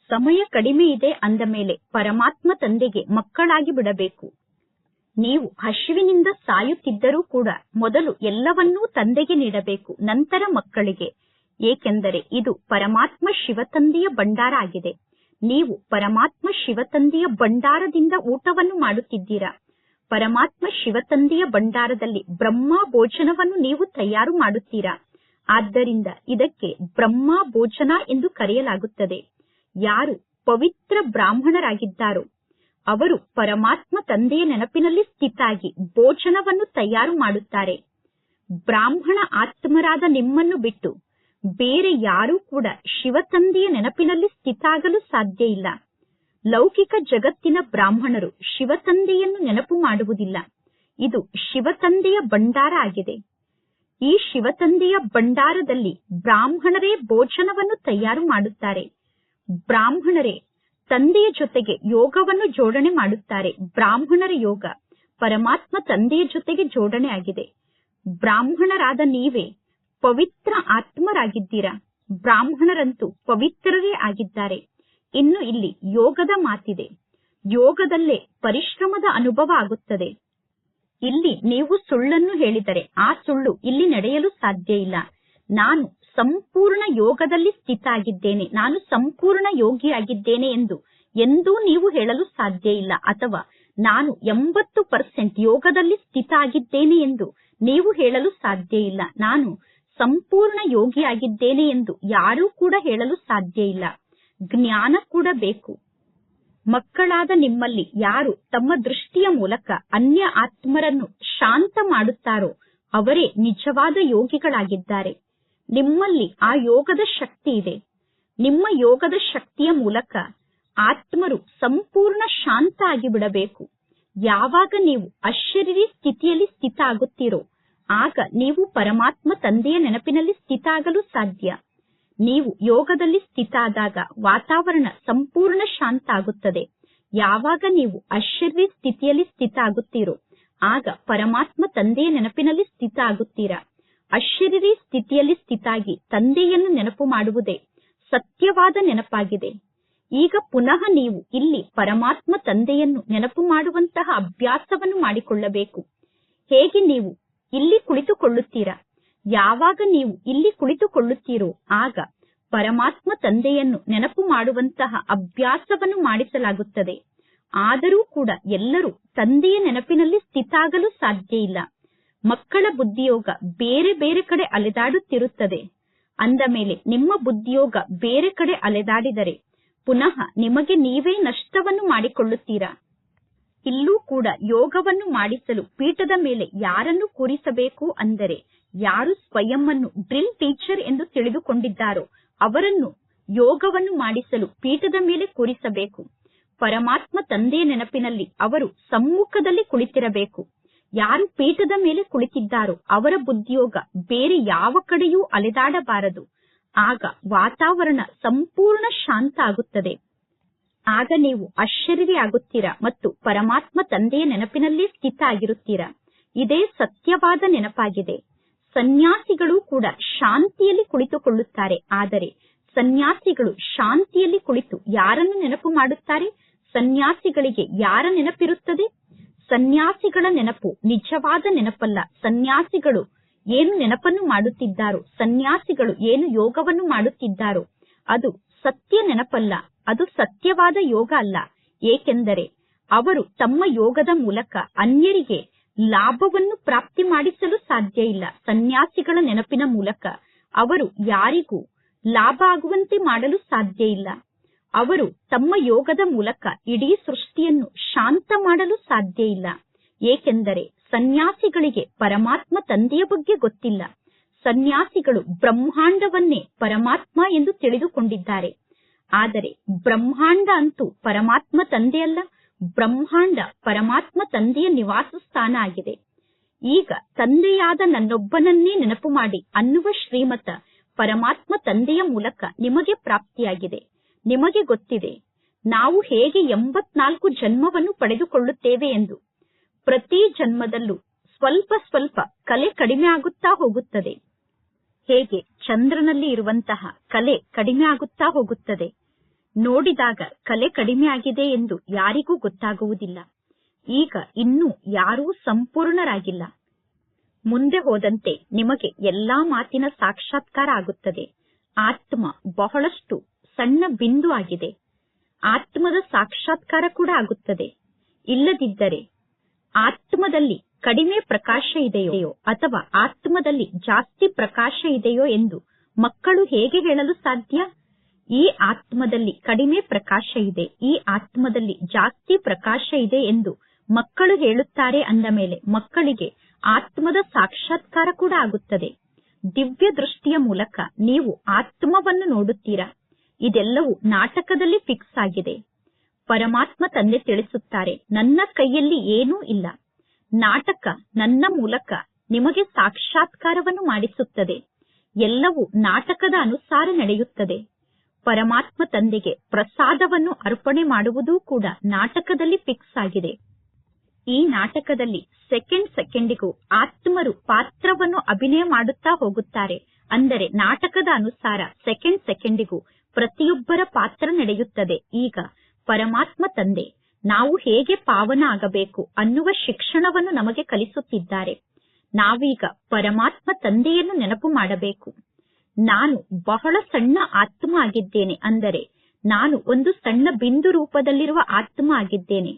[SPEAKER 1] ಸಮಯ ಕಡಿಮೆ ಇದೆ ಅಂದ ಮೇಲೆ ಪರಮಾತ್ಮ ತಂದೆಗೆ ಮಕ್ಕಳಾಗಿ ಬಿಡಬೇಕು. ನೀವು ಹಸಿವಿನಿಂದ ಸಾಯುತ್ತಿದ್ದರೂ ಕೂಡ ಮೊದಲು ಎಲ್ಲವನ್ನೂ ತಂದೆಗೆ ನೀಡಬೇಕು, ನಂತರ ಮಕ್ಕಳಿಗೆ. ಏಕೆಂದರೆ ಇದು ಪರಮಾತ್ಮ ಶಿವತಂದೆಯ ಭಂಡಾರ ಆಗಿದೆ. ನೀವು ಪರಮಾತ್ಮ ಶಿವತಂದೆಯ ಭಂಡಾರದಿಂದ ಊಟವನ್ನು ಮಾಡುತ್ತಿದ್ದೀರಾ? ಪರಮಾತ್ಮ ಶಿವತಂದೆಯ ಭಂಡಾರದಲ್ಲಿ ಬ್ರಹ್ಮ ಭೋಜನವನ್ನು ನೀವು ತಯಾರು ಮಾಡುತ್ತೀರಾ? ಆದ್ದರಿಂದ ಇದಕ್ಕೆ ಬ್ರಹ್ಮ ಭೋಜನ ಎಂದು ಕರೆಯಲಾಗುತ್ತದೆ. ಯಾರು ಪವಿತ್ರ ಬ್ರಾಹ್ಮಣರಾಗಿದ್ದಾರೋ, ಅವರು ಪರಮಾತ್ಮ ತಂದೆಯ ನೆನಪಿನಲ್ಲಿ ಸ್ಥಿತಾಗಿ ಭೋಜನವನ್ನು ತಯಾರು ಮಾಡುತ್ತಾರೆ. ಬ್ರಾಹ್ಮಣ ಆತ್ಮರಾದ ನಿಮ್ಮನ್ನು ಬಿಟ್ಟು ಬೇರೆ ಯಾರೂ ಕೂಡ ಶಿವತಂದೆಯ ನೆನಪಿನಲ್ಲಿ ಸ್ಥಿತಾಗಲು ಸಾಧ್ಯ ಇಲ್ಲ. ಲೌಕಿಕ ಜಗತ್ತಿನ ಬ್ರಾಹ್ಮಣರು ಶಿವತಂದೆಯನ್ನು ನೆನಪು ಮಾಡುವುದಿಲ್ಲ. ಇದು ಶಿವತಂದೆಯ ಭಂಡಾರ ಆಗಿದೆ. ಈ ಶಿವತಂದೆಯ ಭಂಡಾರದಲ್ಲಿ ಬ್ರಾಹ್ಮಣರೇ ಭೋಜನವನ್ನು ತಯಾರು ಮಾಡುತ್ತಾರೆ. ಬ್ರಾಹ್ಮಣರೇ ತಂದೆಯ ಜೊತೆಗೆ ಯೋಗವನ್ನು ಜೋಡಣೆ ಮಾಡುತ್ತಾರೆ. ಬ್ರಾಹ್ಮಣರ ಯೋಗ ಪರಮಾತ್ಮ ತಂದೆಯ ಜೊತೆಗೆ ಜೋಡಣೆ ಆಗಿದೆ. ಬ್ರಾಹ್ಮಣರಾದ ನೀವೇ ಪವಿತ್ರ ಆತ್ಮರಾಗಿದ್ದೀರಾ? ಬ್ರಾಹ್ಮಣರಂತೂ ಪವಿತ್ರರೇ ಆಗಿದ್ದಾರೆ. ಇನ್ನು ಇಲ್ಲಿ ಯೋಗದ ಮಾತಿದೆ. ಯೋಗದಲ್ಲೇ ಪರಿಶ್ರಮದ ಅನುಭವ ಆಗುತ್ತದೆ. ಇಲ್ಲಿ ನೀವು ಸುಳ್ಳನ್ನು ಹೇಳಿದರೆ ಆ ಸುಳ್ಳು ಇಲ್ಲಿ ನಡೆಯಲು ಸಾಧ್ಯ ಇಲ್ಲ. ನಾನು ಸಂಪೂರ್ಣ ಯೋಗದಲ್ಲಿ ಸ್ಥಿತ ಆಗಿದ್ದೇನೆ ನಾನು ಸಂಪೂರ್ಣ ಯೋಗಿಯಾಗಿದ್ದೇನೆ ಎಂದು ಎಂದೂ ನೀವು ಹೇಳಲು ಸಾಧ್ಯ ಇಲ್ಲ. ಅಥವಾ ನಾನು ಎಂಬತ್ತು ಪರ್ಸೆಂಟ್ ಯೋಗದಲ್ಲಿ ಸ್ಥಿತ ಆಗಿದ್ದೇನೆ ಎಂದು ನೀವು ಹೇಳಲು ಸಾಧ್ಯ ಇಲ್ಲ. ನಾನು ಸಂಪೂರ್ಣ ಯೋಗಿಯಾಗಿದ್ದೇನೆ ಎಂದು ಯಾರೂ ಕೂಡ ಹೇಳಲು ಸಾಧ್ಯ ಇಲ್ಲ. ಜ್ಞಾನ ಕೂಡ ಬೇಕು. ಮಕ್ಕಳಾದ ನಿಮ್ಮಲ್ಲಿ ಯಾರು ತಮ್ಮ ದೃಷ್ಟಿಯ ಮೂಲಕ ಅನ್ಯ ಆತ್ಮರನ್ನು ಶಾಂತ ಮಾಡುತ್ತಾರೋ ಅವರೇ ನಿಜವಾದ ಯೋಗಿಗಳಾಗಿದ್ದಾರೆ. ನಿಮ್ಮಲ್ಲಿ ಆ ಯೋಗದ ಶಕ್ತಿ ಇದೆ. ನಿಮ್ಮ ಯೋಗದ ಶಕ್ತಿಯ ಮೂಲಕ ಆತ್ಮರು ಸಂಪೂರ್ಣ ಶಾಂತ ಆಗಿಬಿಡಬೇಕು. ಯಾವಾಗ ನೀವು ಅಶರೀರಿ ಸ್ಥಿತಿಯಲ್ಲಿ ಸ್ಥಿತ ಆಗುತ್ತೀರೋ ಆಗ ನೀವು ಪರಮಾತ್ಮ ತಂದೆಯ ನೆನಪಿನಲ್ಲಿ ಸ್ಥಿತಾಗಲು ಸಾಧ್ಯ. ನೀವು ಯೋಗದಲ್ಲಿ ಸ್ಥಿತಾದಾಗ ವಾತಾವರಣ ಸಂಪೂರ್ಣ ಶಾಂತ ಆಗುತ್ತದೆ ಯಾವಾಗ ನೀವು ಆಶ್ಚರ್ಯ ಸ್ಥಿತಿಯಲ್ಲಿ ಸ್ಥಿತ ಆಗುತ್ತೀರೋ ಆಗ ಪರಮಾತ್ಮ ತಂದೆಯ ನೆನಪಿನಲ್ಲಿ ಸ್ಥಿತ ಆಗುತ್ತೀರಾ ಅಶರೀರಿ ಸ್ಥಿತಿಯಲ್ಲಿ ಸ್ಥಿತಾಗಿ ತಂದೆಯನ್ನು ನೆನಪು ಮಾಡುವುದೇ ಸತ್ಯವಾದ ನೆನಪಾಗಿದೆ. ಈಗ ಪುನಃ ನೀವು ಇಲ್ಲಿ ಪರಮಾತ್ಮ ತಂದೆಯನ್ನು ನೆನಪು ಮಾಡುವಂತಹ ಅಭ್ಯಾಸವನ್ನು ಮಾಡಿಕೊಳ್ಳಬೇಕು. ಹೇಗೆ ನೀವು ಇಲ್ಲಿ ಕುಳಿತುಕೊಳ್ಳುತ್ತೀರಾ? ಯಾವಾಗ ನೀವು ಇಲ್ಲಿ ಕುಳಿತುಕೊಳ್ಳುತ್ತೀರೋ, ಆಗ ಪರಮಾತ್ಮ ತಂದೆಯನ್ನು ನೆನಪು ಮಾಡುವಂತಹ ಅಭ್ಯಾಸವನ್ನು ಮಾಡಿಸಲಾಗುತ್ತದೆ. ಆದರೂ ಕೂಡ ಎಲ್ಲರೂ ತಂದೆಯ ನೆನಪಿನಲ್ಲಿ ಸ್ಥಿತಾಗಲು ಸಾಧ್ಯ ಇಲ್ಲ. ಮಕ್ಕಳ ಬುದ್ಧಿಯೋಗ ಬೇರೆ ಬೇರೆ ಕಡೆ ಅಲೆದಾಡುತ್ತಿರುತ್ತದೆ. ಅಂದ ಮೇಲೆ ನಿಮ್ಮ ಬುದ್ಧಿಯೋಗ ಬೇರೆ ಕಡೆ ಅಲೆದಾಡಿದರೆ, ಪುನಃ ನಿಮಗೆ ನೀವೇ ನಷ್ಟವನ್ನು ಮಾಡಿಕೊಳ್ಳುತ್ತೀರಾ? ಇಲ್ಲೂ ಕೂಡ ಯೋಗವನ್ನು ಮಾಡಿಸಲು ಪೀಠದ ಮೇಲೆ ಯಾರನ್ನು ಕೂರಿಸಬೇಕು ಅಂದರೆ ಯಾರು ಸ್ವಯಂವನ್ನು ಡ್ರಿಲ್ ಟೀಚರ್ ಎಂದು ತಿಳಿದುಕೊಂಡಿದ್ದಾರೋ ಅವರನ್ನು ಯೋಗವನ್ನು ಮಾಡಿಸಲು ಪೀಠದ ಮೇಲೆ ಕೂರಿಸಬೇಕು. ಪರಮಾತ್ಮ ತಂದೆಯ ನೆನಪಿನಲ್ಲಿ ಅವರು ಸಮ್ಮುಖದಲ್ಲಿ ಕುಳಿತಿರಬೇಕು. ಯಾರು ಪೀಠದ ಮೇಲೆ ಕುಳಿತಿದ್ದಾರೋ ಅವರ ಬುದ್ಧಿಯೋಗ ಬೇರೆ ಯಾವ ಕಡೆಯೂ ಅಲೆದಾಡಬಾರದು. ಆಗ ವಾತಾವರಣ ಸಂಪೂರ್ಣ ಶಾಂತ ಆಗುತ್ತದೆ. ಆಗ ನೀವು ಆಗುತ್ತೀರಾ ಮತ್ತು ಪರಮಾತ್ಮ ತಂದೆಯ ನೆನಪಿನಲ್ಲಿ ಸ್ಥಿತ ಆಗಿರುತ್ತೀರಾ ಇದೇ ಸತ್ಯವಾದ ನೆನಪಾಗಿದೆ. ಸನ್ಯಾಸಿಗಳು ಕೂಡ ಶಾಂತಿಯಲ್ಲಿ ಕುಳಿತುಕೊಳ್ಳುತ್ತಾರೆ. ಆದರೆ ಸನ್ಯಾಸಿಗಳು ಶಾಂತಿಯಲ್ಲಿ ಕುಳಿತು ಯಾರನ್ನು ನೆನಪು ಮಾಡುತ್ತಾರೆ? ಸನ್ಯಾಸಿಗಳಿಗೆ ಯಾರ ನೆನಪಿರುತ್ತದೆ? ಸನ್ಯಾಸಿಗಳ ನೆನಪು ನಿಜವಾದ ನೆನಪಲ್ಲ. ಸನ್ಯಾಸಿಗಳು ಏನು ನೆನಪನ್ನು ಮಾಡುತ್ತಿದ್ದಾರೋ, ಸನ್ಯಾಸಿಗಳು ಏನು ಯೋಗವನ್ನು ಮಾಡುತ್ತಿದ್ದಾರೋ, ಅದು ಸತ್ಯ ನೆನಪಲ್ಲ. ಅದು ಸತ್ಯವಾದ ಯೋಗ ಅಲ್ಲ. ಏಕೆಂದರೆ ಅವರು ತಮ್ಮ ಯೋಗದ ಮೂಲಕ ಅನ್ಯರಿಗೆ ಲಾಭವನ್ನು ಪ್ರಾಪ್ತಿ ಮಾಡಿಸಲು ಸಾಧ್ಯ ಇಲ್ಲ. ಸನ್ಯಾಸಿಗಳ ನೆನಪಿನ ಮೂಲಕ ಅವರು ಯಾರಿಗೂ ಲಾಭ ಆಗುವಂತೆ ಮಾಡಲು ಸಾಧ್ಯ ಇಲ್ಲ. ಅವರು ತಮ್ಮ ಯೋಗದ ಮೂಲಕ ಇಡೀ ಸೃಷ್ಟಿಯನ್ನು ಶಾಂತ ಮಾಡಲು ಸಾಧ್ಯ ಇಲ್ಲ. ಏಕೆಂದರೆ ಸನ್ಯಾಸಿಗಳಿಗೆ ಪರಮಾತ್ಮ ತಂದೆಯ ಬಗ್ಗೆ ಗೊತ್ತಿಲ್ಲ. ಸನ್ಯಾಸಿಗಳು ಬ್ರಹ್ಮಾಂಡವನ್ನೇ ಪರಮಾತ್ಮ ಎಂದು ತಿಳಿದುಕೊಂಡಿದ್ದಾರೆ. ಆದರೆ ಬ್ರಹ್ಮಾಂಡ ಅಂತೂ ಪರಮಾತ್ಮ ತಂದೆಯಲ್ಲ. ಬ್ರಹ್ಮಾಂಡ ಪರಮಾತ್ಮ ತಂದೆಯ ನಿವಾಸ ಸ್ಥಾನ ಆಗಿದೆ. ಈಗ ತಂದೆಯಾದ ನನ್ನೊಬ್ಬನನ್ನೇ ನೆನಪು ಮಾಡಿ ಅನ್ನುವ ಶ್ರೀಮತ ಪರಮಾತ್ಮ ತಂದೆಯ ಮೂಲಕ ನಿಮಗೆ ಪ್ರಾಪ್ತಿಯಾಗಿದೆ. ನಿಮಗೆ ಗೊತ್ತಿದೆ, ನಾವು ಹೇಗೆ ಎಂಬತ್ನಾಲ್ಕು ಜನ್ಮವನ್ನು ಪಡೆದುಕೊಳ್ಳುತ್ತೇವೆ ಎಂದು. ಪ್ರತಿ ಜನ್ಮದಲ್ಲೂ ಸ್ವಲ್ಪ ಸ್ವಲ್ಪ ಕಲೆ ಕಡಿಮೆ ಆಗುತ್ತಾ ಹೋಗುತ್ತದೆ. ಹೇಗೆ ಚಂದ್ರನಲ್ಲಿ ಇರುವಂತಹ ಕಲೆ ಕಡಿಮೆ ಆಗುತ್ತಾ ಹೋಗುತ್ತದೆ? ನೋಡಿದಾಗ ಕಲೆ ಕಡಿಮೆ ಆಗಿದೆ ಎಂದು ಯಾರಿಗೂ ಗೊತ್ತಾಗುವುದಿಲ್ಲ. ಈಗ ಇನ್ನೂ ಯಾರೂ ಸಂಪೂರ್ಣರಾಗಿಲ್ಲ. ಮುಂದೆ ಹೋದಂತೆ ನಿಮಗೆ ಎಲ್ಲಾ ಮಾತಿನ ಸಾಕ್ಷಾತ್ಕಾರ ಆಗುತ್ತದೆ. ಆತ್ಮ ಬಹಳಷ್ಟು ಸಣ್ಣ ಬಿಂದು ಆಗಿದೆ. ಆತ್ಮದ ಸಾಕ್ಷಾತ್ಕಾರ ಕೂಡ ಆಗುತ್ತದೆ. ಇಲ್ಲದಿದ್ದರೆ ಆತ್ಮದಲ್ಲಿ ಕಡಿಮೆ ಪ್ರಕಾಶ ಇದೆಯೋ ಅಥವಾ ಆತ್ಮದಲ್ಲಿ ಜಾಸ್ತಿ ಪ್ರಕಾಶ ಇದೆಯೋ ಎಂದು ಮಕ್ಕಳು ಹೇಗೆ ಹೇಳಲು ಸಾಧ್ಯ? ಈ ಆತ್ಮದಲ್ಲಿ ಕಡಿಮೆ ಪ್ರಕಾಶ ಇದೆ, ಈ ಆತ್ಮದಲ್ಲಿ ಜಾಸ್ತಿ ಪ್ರಕಾಶ ಇದೆ ಎಂದು ಮಕ್ಕಳು ಹೇಳುತ್ತಾರೆ ಅಂದ ಮೇಲೆ ಮಕ್ಕಳಿಗೆ ಆತ್ಮದ ಸಾಕ್ಷಾತ್ಕಾರ ಕೂಡ ಆಗುತ್ತದೆ. ದಿವ್ಯ ದೃಷ್ಟಿಯ ಮೂಲಕ ನೀವು ಆತ್ಮವನ್ನು ನೋಡುತ್ತೀರಾ? ಇದೆಲ್ಲವೂ ನಾಟಕದಲ್ಲಿ ಫಿಕ್ಸ್ ಆಗಿದೆ. ಪರಮಾತ್ಮ ತಂದೆ ತಿಳಿಸುತ್ತಾರೆ, ನನ್ನ ಕೈಯಲ್ಲಿ ಏನೂ ಇಲ್ಲ. ನಾಟಕ ನನ್ನ ಮೂಲಕ ನಿಮಗೆ ಸಾಕ್ಷಾತ್ಕಾರವನ್ನು ಮಾಡಿಸುತ್ತದೆ. ಎಲ್ಲವೂ ನಾಟಕದ ಅನುಸಾರ ನಡೆಯುತ್ತದೆ. ಪರಮಾತ್ಮ ತಂದೆಗೆ ಪ್ರಸಾದವನ್ನು ಅರ್ಪಣೆ ಮಾಡುವುದೂ ಕೂಡ ನಾಟಕದಲ್ಲಿ ಫಿಕ್ಸ್ ಆಗಿದೆ. ಈ ನಾಟಕದಲ್ಲಿ ಸೆಕೆಂಡ್ ಸೆಕೆಂಡಿಗೂ ಆತ್ಮರು ಪಾತ್ರವನ್ನು ಅಭಿನಯ ಮಾಡುತ್ತಾ ಹೋಗುತ್ತಾರೆ. ಅಂದರೆ ನಾಟಕದ ಅನುಸಾರ ಸೆಕೆಂಡ್ ಸೆಕೆಂಡಿಗೂ ಪ್ರತಿಯೊಬ್ಬರ ಪಾತ್ರ ನಡೆಯುತ್ತದೆ. ಈಗ ಪರಮಾತ್ಮ ತಂದೆ, ನಾವು ಹೇಗೆ ಪಾವನ ಆಗಬೇಕು ಅನ್ನುವ ಶಿಕ್ಷಣವನ್ನು ನಮಗೆ ಕಲಿಸುತ್ತಿದ್ದಾರೆ. ನಾವೀಗ ಪರಮಾತ್ಮ ತಂದೆಯನ್ನು ನೆನಪು ಮಾಡಬೇಕು. ನಾನು ಬಹಳ ಸಣ್ಣ ಆತ್ಮ ಆಗಿದ್ದೇನೆ ಅಂದರೆ, ನಾನು ಒಂದು ಸಣ್ಣ ಬಿಂದು ರೂಪದಲ್ಲಿರುವ ಆತ್ಮ ಆಗಿದ್ದೇನೆ.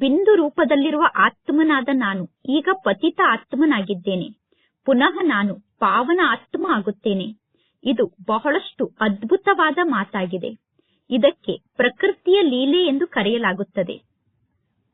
[SPEAKER 1] ಬಿಂದು ರೂಪದಲ್ಲಿರುವ ಆತ್ಮನಾದ ನಾನು ಈಗ ಪತಿತ ಆತ್ಮನಾಗಿದ್ದೇನೆ. ಪುನಃ ನಾನು ಪಾವನ ಆತ್ಮ ಆಗುತ್ತೇನೆ. ಇದು ಬಹಳಷ್ಟು ಅದ್ಭುತವಾದ ಮಾತಾಗಿದೆ. ಇದಕ್ಕೆ ಪ್ರಕೃತಿಯ ಲೀಲೆ ಎಂದು ಕರೆಯಲಾಗುತ್ತದೆ.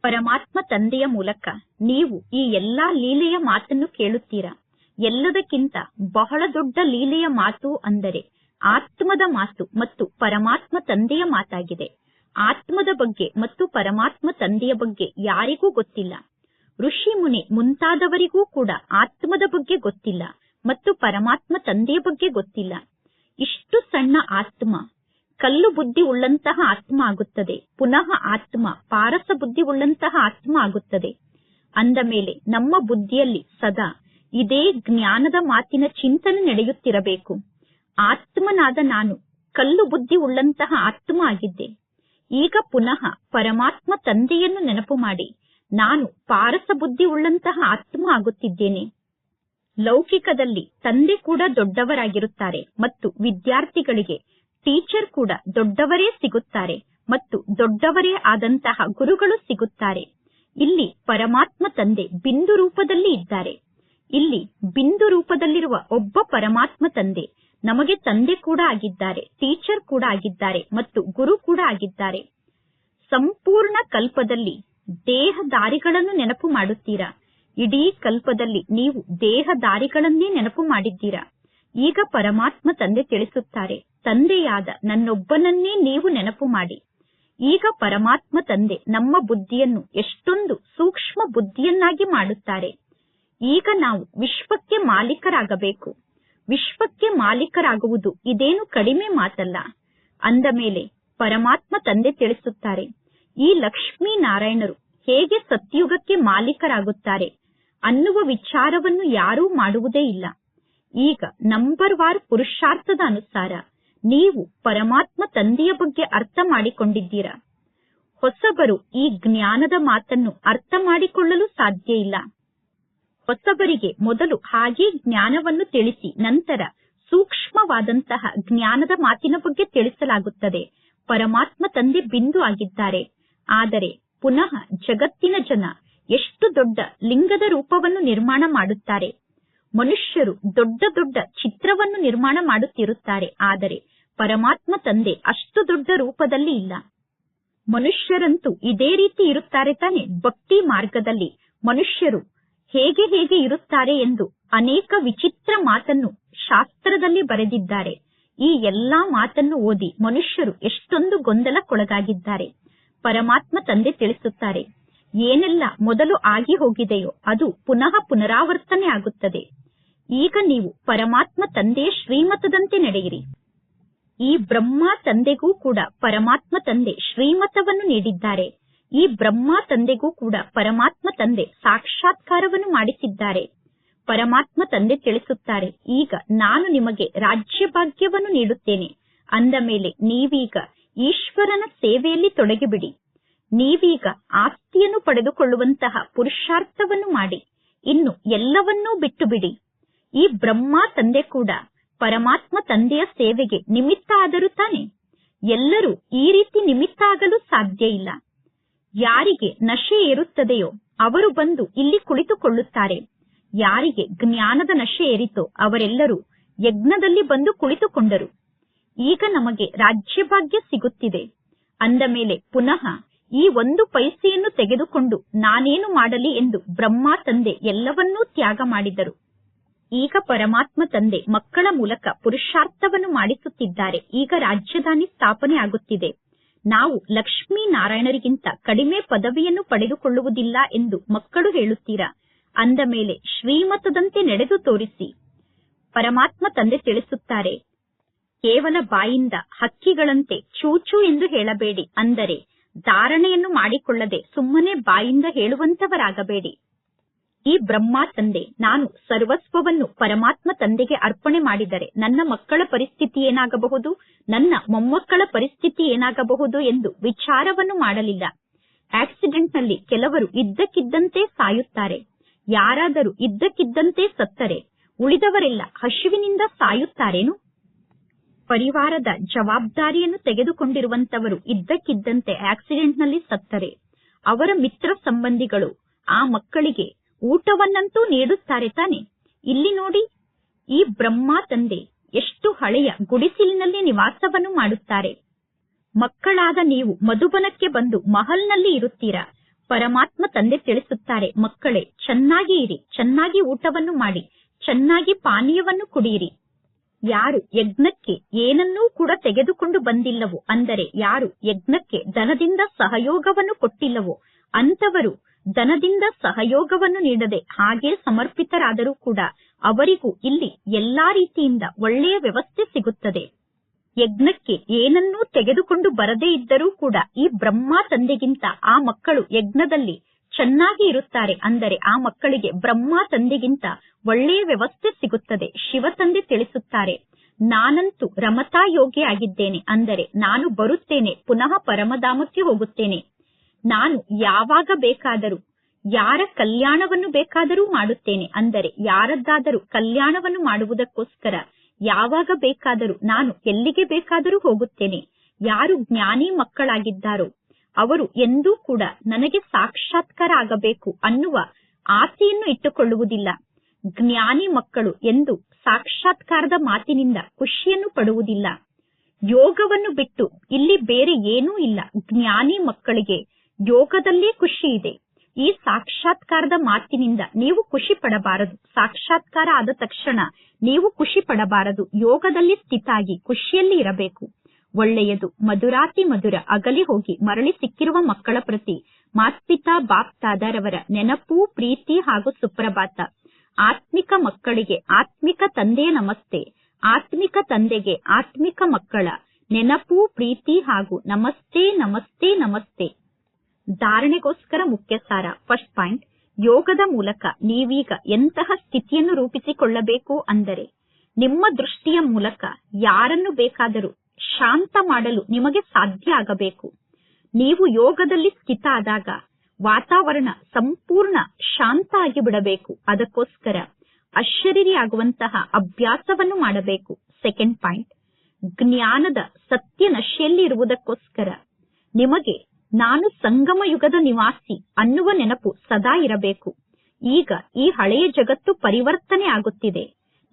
[SPEAKER 1] ಪರಮಾತ್ಮ ತಂದೆಯ ಮೂಲಕ ನೀವು ಈ ಎಲ್ಲಾ ಲೀಲೆಯ ಮಾತನ್ನು ಕೇಳುತ್ತೀರಾ? ಎಲ್ಲದಕ್ಕಿಂತ ಬಹಳ ದೊಡ್ಡ ಲೀಲೆಯ ಮಾತು ಅಂದರೆ ಆತ್ಮದ ಮಾತು ಮತ್ತು ಪರಮಾತ್ಮ ತಂದೆಯ ಮಾತಾಗಿದೆ. ಆತ್ಮದ ಬಗ್ಗೆ ಮತ್ತು ಪರಮಾತ್ಮ ತಂದೆಯ ಬಗ್ಗೆ ಯಾರಿಗೂ ಗೊತ್ತಿಲ್ಲ. ಋಷಿ ಮುನಿ ಮುಂತಾದವರಿಗೂ ಕೂಡ ಆತ್ಮದ ಬಗ್ಗೆ ಗೊತ್ತಿಲ್ಲ ಮತ್ತು ಪರಮಾತ್ಮ ತಂದೆಯ ಬಗ್ಗೆ ಗೊತ್ತಿಲ್ಲ. ಇಷ್ಟು ಸಣ್ಣ ಆತ್ಮ ಕಲ್ಲು ಬುದ್ಧಿ ಉಳ್ಳಂತಹ ಆತ್ಮ ಆಗುತ್ತದೆ. ಪುನಃ ಆತ್ಮ ಪಾರಸ ಬುದ್ಧಿ ಉಳ್ಳಂತಹ ಆತ್ಮ ಆಗುತ್ತದೆ. ಅಂದ ಮೇಲೆ ನಮ್ಮ ಬುದ್ಧಿಯಲ್ಲಿ ಸದಾ ಇದೇ ಜ್ಞಾನದ ಮಾತಿನ ಚಿಂತನೆ ನಡೆಯುತ್ತಿರಬೇಕು. ಆತ್ಮನಾದ ನಾನು ಕಲ್ಲು ಬುದ್ಧಿ ಉಳ್ಳಂತಹ ಆತ್ಮ ಆಗಿದ್ದೆ. ಈಗ ಪುನಃ ಪರಮಾತ್ಮ ತಂದೆಯನ್ನು ನೆನಪು ಮಾಡಿ, ನಾನು ಪಾರಸ ಬುದ್ಧಿ ಉಳ್ಳಂತಹ ಆತ್ಮ ಆಗುತ್ತಿದ್ದೇನೆ. ಲೌಕಿಕದಲ್ಲಿ ತಂದೆ ಕೂಡ ದೊಡ್ಡವರಾಗಿರುತ್ತಾರೆ ಮತ್ತು ವಿದ್ಯಾರ್ಥಿಗಳಿಗೆ ಟೀಚರ್ ಕೂಡ ದೊಡ್ಡವರೇ ಸಿಗುತ್ತಾರೆ ಮತ್ತು ದೊಡ್ಡವರೇ ಆದಂತಹ ಗುರುಗಳು ಸಿಗುತ್ತಾರೆ. ಇಲ್ಲಿ ಪರಮಾತ್ಮ ತಂದೆ ಬಿಂದು ರೂಪದಲ್ಲಿ ಇದ್ದಾರೆ. ಇಲ್ಲಿ ಬಿಂದು ರೂಪದಲ್ಲಿರುವ ಒಬ್ಬ ಪರಮಾತ್ಮ ತಂದೆ ನಮಗೆ ತಂದೆ ಕೂಡ ಆಗಿದ್ದಾರೆ, ಟೀಚರ್ ಕೂಡ ಆಗಿದ್ದಾರೆ ಮತ್ತು ಗುರು ಕೂಡ ಆಗಿದ್ದಾರೆ. ಸಂಪೂರ್ಣ ಕಲ್ಪದಲ್ಲಿ ದೇಹದಾರಿಗಳನ್ನು ನೆನಪು ಮಾಡುತ್ತೀರಾ? ಇಡೀ ಕಲ್ಪದಲ್ಲಿ ನೀವು ದೇಹದಾರಿಗಳನ್ನೇ ನೆನಪು ಮಾಡಿದ್ದೀರಾ? ಈಗ ಪರಮಾತ್ಮ ತಂದೆ ತಿಳಿಸುತ್ತಾರೆ, ತಂದೆಯಾದ ನನ್ನೊಬ್ಬನನ್ನೇ ನೀವು ನೆನಪು ಮಾಡಿ. ಈಗ ಪರಮಾತ್ಮ ತಂದೆ ನಮ್ಮ ಬುದ್ಧಿಯನ್ನು ಎಷ್ಟೊಂದು ಸೂಕ್ಷ್ಮ ಬುದ್ಧಿಯನ್ನಾಗಿ ಮಾಡುತ್ತಾರೆ. ಈಗ ನಾವು ವಿಶ್ವಕ್ಕೆ ಮಾಲೀಕರಾಗಬೇಕು. ವಿಶ್ವಕ್ಕೆ ಮಾಲೀಕರಾಗುವುದು ಇದೇನು ಕಡಿಮೆ ಮಾತಲ್ಲ. ಅಂದ ಮೇಲೆ ಪರಮಾತ್ಮ ತಂದೆ ತಿಳಿಸುತ್ತಾರೆ, ಈ ಲಕ್ಷ್ಮೀ ನಾರಾಯಣರು ಹೇಗೆ ಸತ್ಯುಗಕ್ಕೆ ಮಾಲೀಕರಾಗುತ್ತಾರೆ ಅನ್ನುವ ವಿಚಾರವನ್ನು ಯಾರೂ ಮಾಡುವುದೇ ಇಲ್ಲ. ಈಗ ನಂಬರ್ ವಾರ್ ಪುರುಷಾರ್ಥದ ಅನುಸಾರ ನೀವು ಪರಮಾತ್ಮ ತಂದೆಯ ಬಗ್ಗೆ ಅರ್ಥ ಮಾಡಿಕೊಂಡಿದ್ದೀರಾ? ಹೊಸಬರು ಈ ಜ್ಞಾನದ ಮಾತನ್ನು ಅರ್ಥ ಮಾಡಿಕೊಳ್ಳಲು ಸಾಧ್ಯ ಇಲ್ಲ. ಹೊಸಬರಿಗೆ ಮೊದಲು ಹಾಗೆ ಜ್ಞಾನವನ್ನು ತಿಳಿಸಿ, ನಂತರ ಸೂಕ್ಷ್ಮವಾದಂತಹ ಜ್ಞಾನದ ಮಾತಿನ ಬಗ್ಗೆ ತಿಳಿಸಲಾಗುತ್ತದೆ. ಪರಮಾತ್ಮ ತಂದೆ ಬಿಂದು ಆಗಿದ್ದಾರೆ. ಆದರೆ ಪುನಃ ಜಗತ್ತಿನ ಜನ ಎಷ್ಟು ದೊಡ್ಡ ಲಿಂಗದ ರೂಪವನ್ನು ನಿರ್ಮಾಣ ಮಾಡುತ್ತಾರೆ? ಮನುಷ್ಯರು ದೊಡ್ಡ ದೊಡ್ಡ ಚಿತ್ರವನ್ನು ನಿರ್ಮಾಣ ಮಾಡುತ್ತಿರುತ್ತಾರೆ. ಆದರೆ ಪರಮಾತ್ಮ ತಂದೆ ಅಷ್ಟು ದೊಡ್ಡ ರೂಪದಲ್ಲಿ ಇಲ್ಲ. ಮನುಷ್ಯರಂತೂ ಇದೇ ರೀತಿ ಇರುತ್ತಾರೆ ತಾನೆ. ಭಕ್ತಿ ಮಾರ್ಗದಲ್ಲಿ ಮನುಷ್ಯರು ಹೇಗೆ ಹೇಗೆ ಇರುತ್ತಾರೆ ಎಂದು ಅನೇಕ ವಿಚಿತ್ರ ಮಾತನ್ನು ಶಾಸ್ತ್ರದಲ್ಲಿ ಬರೆದಿದ್ದಾರೆ. ಈ ಎಲ್ಲಾ ಮಾತನ್ನು ಓದಿ ಮನುಷ್ಯರು ಎಷ್ಟೊಂದು ಗೊಂದಲಕ್ಕೊಳಗಾಗಿದ್ದಾರೆ. ಪರಮಾತ್ಮ ತಂದೆ ತಿಳಿಸುತ್ತಾರೆ ಏನೆಲ್ಲ ಮೊದಲು ಆಗಿ ಹೋಗಿದೆಯೋ ಅದು ಪುನಃ ಪುನರಾವರ್ತನೆ ಆಗುತ್ತದೆ. ಈಗ ನೀವು ಪರಮಾತ್ಮ ತಂದೆ ಶ್ರೀಮತದಂತೆ ನಡೆಯಿರಿ. ಈ ಬ್ರಹ್ಮ ತಂದೆಗೂ ಕೂಡ ಪರಮಾತ್ಮ ತಂದೆ ಶ್ರೀಮತವನ್ನು ನೀಡಿದ್ದಾರೆ. ಈ ಬ್ರಹ್ಮ ತಂದೆಗೂ ಕೂಡ ಪರಮಾತ್ಮ ತಂದೆ ಸಾಕ್ಷಾತ್ಕಾರವನ್ನು ಮಾಡಿಸಿದ್ದಾರೆ. ಪರಮಾತ್ಮ ತಂದೆ ತಿಳಿಸುತ್ತಾರೆ, ಈಗ ನಾನು ನಿಮಗೆ ರಾಜ್ಯ ಭಾಗ್ಯವನ್ನು ನೀಡುತ್ತೇನೆ. ಅಂದ ಮೇಲೆ ನೀವೀಗ ಈಶ್ವರನ ಸೇವೆಯಲ್ಲಿ ತೊಡಗಿಬಿಡಿ. ನೀವೀಗ ಆಸ್ತಿಯನ್ನು ಪಡೆದುಕೊಳ್ಳುವಂತಹ ಪುರುಷಾರ್ಥವನ್ನು ಮಾಡಿ. ಇನ್ನು ಎಲ್ಲವನ್ನೂ ಬಿಟ್ಟು ಬಿಡಿ ಈ ಬ್ರಹ್ಮ ತಂದೆ ಕೂಡ ಪರಮಾತ್ಮ ತಂದೆಯ ಸೇವೆಗೆ ನಿಮಿತ್ತ ಆದರೂ ತಾನೆ. ಎಲ್ಲರೂ ಈ ರೀತಿ ನಿಮಿತ್ತ ಆಗಲು ಸಾಧ್ಯ ಇಲ್ಲ. ಯಾರಿಗೆ ನಶೆ ಏರುತ್ತದೆಯೋ ಅವರು ಬಂದು ಇಲ್ಲಿ ಕುಳಿತುಕೊಳ್ಳುತ್ತಾರೆ. ಯಾರಿಗೆ ಜ್ಞಾನದ ನಶೆ ಏರಿತೋ ಅವರೆಲ್ಲರೂ ಯಜ್ಞದಲ್ಲಿ ಬಂದು ಕುಳಿತುಕೊಂಡರು. ಈಗ ನಮಗೆ ರಾಜ್ಯಭಾಗ್ಯ ಸಿಗುತ್ತಿದೆ. ಅಂದ ಮೇಲೆ ಪುನಃ ಈ ಒಂದು ಪೈಸೆಯನ್ನು ತೆಗೆದುಕೊಂಡು ನಾನೇನು ಮಾಡಲಿ ಎಂದು ಬ್ರಹ್ಮ ತಂದೆ ಎಲ್ಲವನ್ನೂ ತ್ಯಾಗ ಮಾಡಿದರು. ಈಗ ಪರಮಾತ್ಮ ತಂದೆ ಮಕ್ಕಳ ಮೂಲಕ ಪುರುಷಾರ್ಥವನ್ನು ಮಾಡಿಸುತ್ತಿದ್ದಾರೆ. ಈಗ ರಾಜ್ಯಧಾನಿ ಸ್ಥಾಪನೆ ಆಗುತ್ತಿದೆ. ನಾವು ಲಕ್ಷ್ಮೀ ನಾರಾಯಣರಿಗಿಂತ ಕಡಿಮೆ ಪದವಿಯನ್ನು ಪಡೆದುಕೊಳ್ಳುವುದಿಲ್ಲ ಎಂದು ಮಕ್ಕಳು ಹೇಳುತ್ತೀರಾ? ಅಂದ ಮೇಲೆ ಶ್ರೀಮತದಂತೆ ನಡೆದು ತೋರಿಸಿ. ಪರಮಾತ್ಮ ತಂದೆ ತಿಳಿಸುತ್ತಾರೆ, ಕೇವಲ ಬಾಯಿಂದ ಹಕ್ಕಿಗಳಂತೆ ಚೂಚು ಎಂದು ಹೇಳಬೇಡಿ. ಅಂದರೆ ಧಾರಣೆಯನ್ನು ಮಾಡಿಕೊಳ್ಳದೆ ಸುಮ್ಮನೆ ಬಾಯಿಂದ ಹೇಳುವಂತವರಾಗಬೇಡಿ ಈ ಬ್ರಹ್ಮ ತಂದೆ, ನಾನು ಸರ್ವಸ್ವವನ್ನು ಪರಮಾತ್ಮ ತಂದೆಗೆ ಅರ್ಪಣೆ ಮಾಡಿದರೆ ನನ್ನ ಮಕ್ಕಳ ಪರಿಸ್ಥಿತಿ ಏನಾಗಬಹುದು? ನನ್ನ ಮೊಮ್ಮಕ್ಕಳ ಪರಿಸ್ಥಿತಿ ಏನಾಗಬಹುದು ಎಂದು ವಿಚಾರವನ್ನು ಮಾಡಲಿಲ್ಲ. ಆಕ್ಸಿಡೆಂಟ್ನಲ್ಲಿ ಕೆಲವರು ಇದ್ದಕ್ಕಿದ್ದಂತೆ ಸಾಯುತ್ತಾರೆ. ಯಾರಾದರೂ ಇದ್ದಕ್ಕಿದ್ದಂತೆ ಸತ್ತರೆ. ಉಳಿದವರೆಲ್ಲ ಹಸಿವಿನಿಂದ ಸಾಯುತ್ತಾರೇನು? ಪರಿವಾರದ ಜವಾಬ್ದಾರಿಯನ್ನು ತೆಗೆದುಕೊಂಡಿರುವಂತವರು ಇದ್ದಕ್ಕಿದ್ದಂತೆ ಆಕ್ಸಿಡೆಂಟ್ನಲ್ಲಿ ಸತ್ತರೆ. ಅವರ ಮಿತ್ರ ಸಂಬಂಧಿಗಳು ಆ ಮಕ್ಕಳಿಗೆ ಊಟವನ್ನಂತೂ ನೀಡುತ್ತಾರೆ ತಾನೆ. ಇಲ್ಲಿ ನೋಡಿ, ಈ ಬ್ರಹ್ಮ ತಂದೆ ಎಷ್ಟು ಹಳೆಯ ಗುಡಿಸಿಲಿನಲ್ಲಿ ನಿವಾಸವನ್ನು ಮಾಡುತ್ತಾರೆ. ಮಕ್ಕಳಾದ ನೀವು ಮಧುಬನಕ್ಕೆ ಬಂದು ಮಹಲ್ನಲ್ಲಿ ಇರುತ್ತೀರಾ? ಪರಮಾತ್ಮ ತಂದೆ ತಿಳಿಸುತ್ತಾರೆ, ಮಕ್ಕಳೇ, ಚೆನ್ನಾಗಿ ಇರಿ, ಚೆನ್ನಾಗಿ ಊಟವನ್ನು ಮಾಡಿ, ಚೆನ್ನಾಗಿ ಪಾನೀಯವನ್ನು ಕುಡಿಯಿರಿ. ಯಾರು ಯಜ್ಞಕ್ಕೆ ಏನನ್ನೂ ಕೂಡ ತೆಗೆದುಕೊಂಡು ಬಂದಿಲ್ಲವೋ? ಅಂದರೆ ಯಾರು ಯಜ್ಞಕ್ಕೆ ಧನದಿಂದ ಸಹಯೋಗವನ್ನು ಕೊಟ್ಟಿಲ್ಲವೋ? ಅಂತವರು ಧನದಿಂದ ಸಹಯೋಗವನ್ನು ನೀಡದೆ ಹಾಗೆ ಸಮರ್ಪಿತರಾದರೂ ಕೂಡ ಅವರಿಗೂ ಇಲ್ಲಿ ಎಲ್ಲಾ ರೀತಿಯಿಂದ ಒಳ್ಳೆಯ ವ್ಯವಸ್ಥೆ ಸಿಗುತ್ತದೆ. ಯಜ್ಞಕ್ಕೆ ಏನನ್ನೂ ತೆಗೆದುಕೊಂಡು ಬರದೇ ಇದ್ದರೂ ಕೂಡ ಈ ಬ್ರಹ್ಮ ತಂದೆಗಿಂತ ಆ ಮಕ್ಕಳು ಯಜ್ಞದಲ್ಲಿ ಚೆನ್ನಾಗಿ ಇರುತ್ತಾರೆ. ಅಂದರೆ ಆ ಮಕ್ಕಳಿಗೆ ಬ್ರಹ್ಮ ತಂದೆಗಿಂತ ಒಳ್ಳೆಯ ವ್ಯವಸ್ಥೆ ಸಿಗುತ್ತದೆ. ಶಿವ ತಂದೆ ತಿಳಿಸುತ್ತಾರೆ. ನಾನಂತೂ ರಮತಾ ಯೋಗಿ ಆಗಿದ್ದೇನೆ. ಅಂದರೆ ನಾನು ಬರುತ್ತೇನೆ. ಪುನಃ ಪರಮಧಾಮಕ್ಕೆ ಹೋಗುತ್ತೇನೆ. ನಾನು ಯಾವಾಗ ಬೇಕಾದರೂ, ಯಾರ ಕಲ್ಯಾಣವನ್ನು ಬೇಕಾದರೂ ಮಾಡುತ್ತೇನೆ. ಅಂದರೆ ಯಾರದ್ದಾದರೂ ಕಲ್ಯಾಣವನ್ನು ಮಾಡುವುದಕ್ಕೋಸ್ಕರ ಯಾವಾಗ ಬೇಕಾದರೂ, ನಾನು ಎಲ್ಲಿಗೆ ಬೇಕಾದರೂ ಹೋಗುತ್ತೇನೆ. ಯಾರು ಜ್ಞಾನಿ ಮಕ್ಕಳಾಗಿದ್ದಾರೋ ಅವರು ಎಂದೂ ಕೂಡ ನನಗೆ ಸಾಕ್ಷಾತ್ಕಾರ ಆಗಬೇಕು ಅನ್ನುವ ಆಸೆಯನ್ನು ಇಟ್ಟುಕೊಳ್ಳುವುದಿಲ್ಲ. ಜ್ಞಾನಿ ಮಕ್ಕಳು ಎಂದು ಸಾಕ್ಷಾತ್ಕಾರದ ಮಾತಿನಿಂದ ಖುಷಿಯನ್ನು ಪಡುವುದಿಲ್ಲ. ಯೋಗವನ್ನು ಬಿಟ್ಟು ಇಲ್ಲಿ ಬೇರೆ ಏನೂ ಇಲ್ಲ. ಜ್ಞಾನಿ ಮಕ್ಕಳಿಗೆ ಯೋಗದಲ್ಲೇ ಖುಷಿ ಇದೆ ಈ ಸಾಕ್ಷಾತ್ಕಾರದ ಮಾತಿನಿಂದ ನೀವು ಖುಷಿ ಪಡಬಾರದು ಸಾಕ್ಷಾತ್ಕಾರ ಆದ ತಕ್ಷಣ ನೀವು ಖುಷಿ ಪಡಬಾರದು ಯೋಗದಲ್ಲಿ ಸ್ಥಿತಾಗಿ ಖುಷಿಯಲ್ಲಿ ಇರಬೇಕು. ಒಳ್ಳೆಯದು. ಮಧುರಾತಿ ಮಧುರ ಅಗಲಿ ಹೋಗಿ ಮರಳಿ ಸಿಕ್ಕಿರುವ ಮಕ್ಕಳ ಪ್ರತಿ ಮಾತ್ಪಿತಾ ಬಾಪ್ ದಾದಾರವರ ನೆನಪು, ಪ್ರೀತಿ ಹಾಗೂ ಸುಪ್ರಭಾತ. ಆತ್ಮಿಕ ಮಕ್ಕಳಿಗೆ ಆತ್ಮಿಕ ತಂದೆಯ ನಮಸ್ತೆ. ಆತ್ಮಿಕ ತಂದೆಗೆ ಆತ್ಮಿಕ ಮಕ್ಕಳ ನೆನಪು, ಪ್ರೀತಿ ಹಾಗೂ ನಮಸ್ತೆ ನಮಸ್ತೆ ನಮಸ್ತೆ. ಧಾರಣೆಗೋಸ್ಕರ ಮುಖ್ಯ ಸಾರ ಫಸ್ಟ್ ಪಾಯಿಂಟ್, ಯೋಗದ ಮೂಲಕ ನೀವೀಗ ಎಂತಹ ಸ್ಥಿತಿಯನ್ನು ರೂಪಿಸಿಕೊಳ್ಳಬೇಕು ಅಂದರೆ ನಿಮ್ಮ ದೃಷ್ಟಿಯ ಮೂಲಕ ಯಾರನ್ನು ಬೇಕಾದರೂ ಶಾಂತ ಮಾಡಲು ನಿಮಗೆ ಸಾಧ್ಯ ಆಗಬೇಕು. ನೀವು ಯೋಗದಲ್ಲಿ ಸ್ಥಿತ ಆದಾಗ ವಾತಾವರಣ ಸಂಪೂರ್ಣ ಶಾಂತ ಆಗಿ ಬಿಡಬೇಕು. ಅದಕ್ಕೋಸ್ಕರ ಆಗುವಂತಹ ಅಭ್ಯಾಸವನ್ನು ಮಾಡಬೇಕು. ಸೆಕೆಂಡ್ ಪಾಯಿಂಟ್ ಜ್ಞಾನದ ಸತ್ಯ ನಶೆಯಲ್ಲಿ ಇರುವುದಕ್ಕೋಸ್ಕರ ನಿಮಗೆ ನಾನು ಸಂಗಮ ಯುಗದ ನಿವಾಸಿ ಅನ್ನುವ ನೆನಪು ಸದಾ ಇರಬೇಕು. ಈಗ ಈ ಹಳೆಯ ಜಗತ್ತು ಪರಿವರ್ತನೆ ಆಗುತ್ತಿದೆ.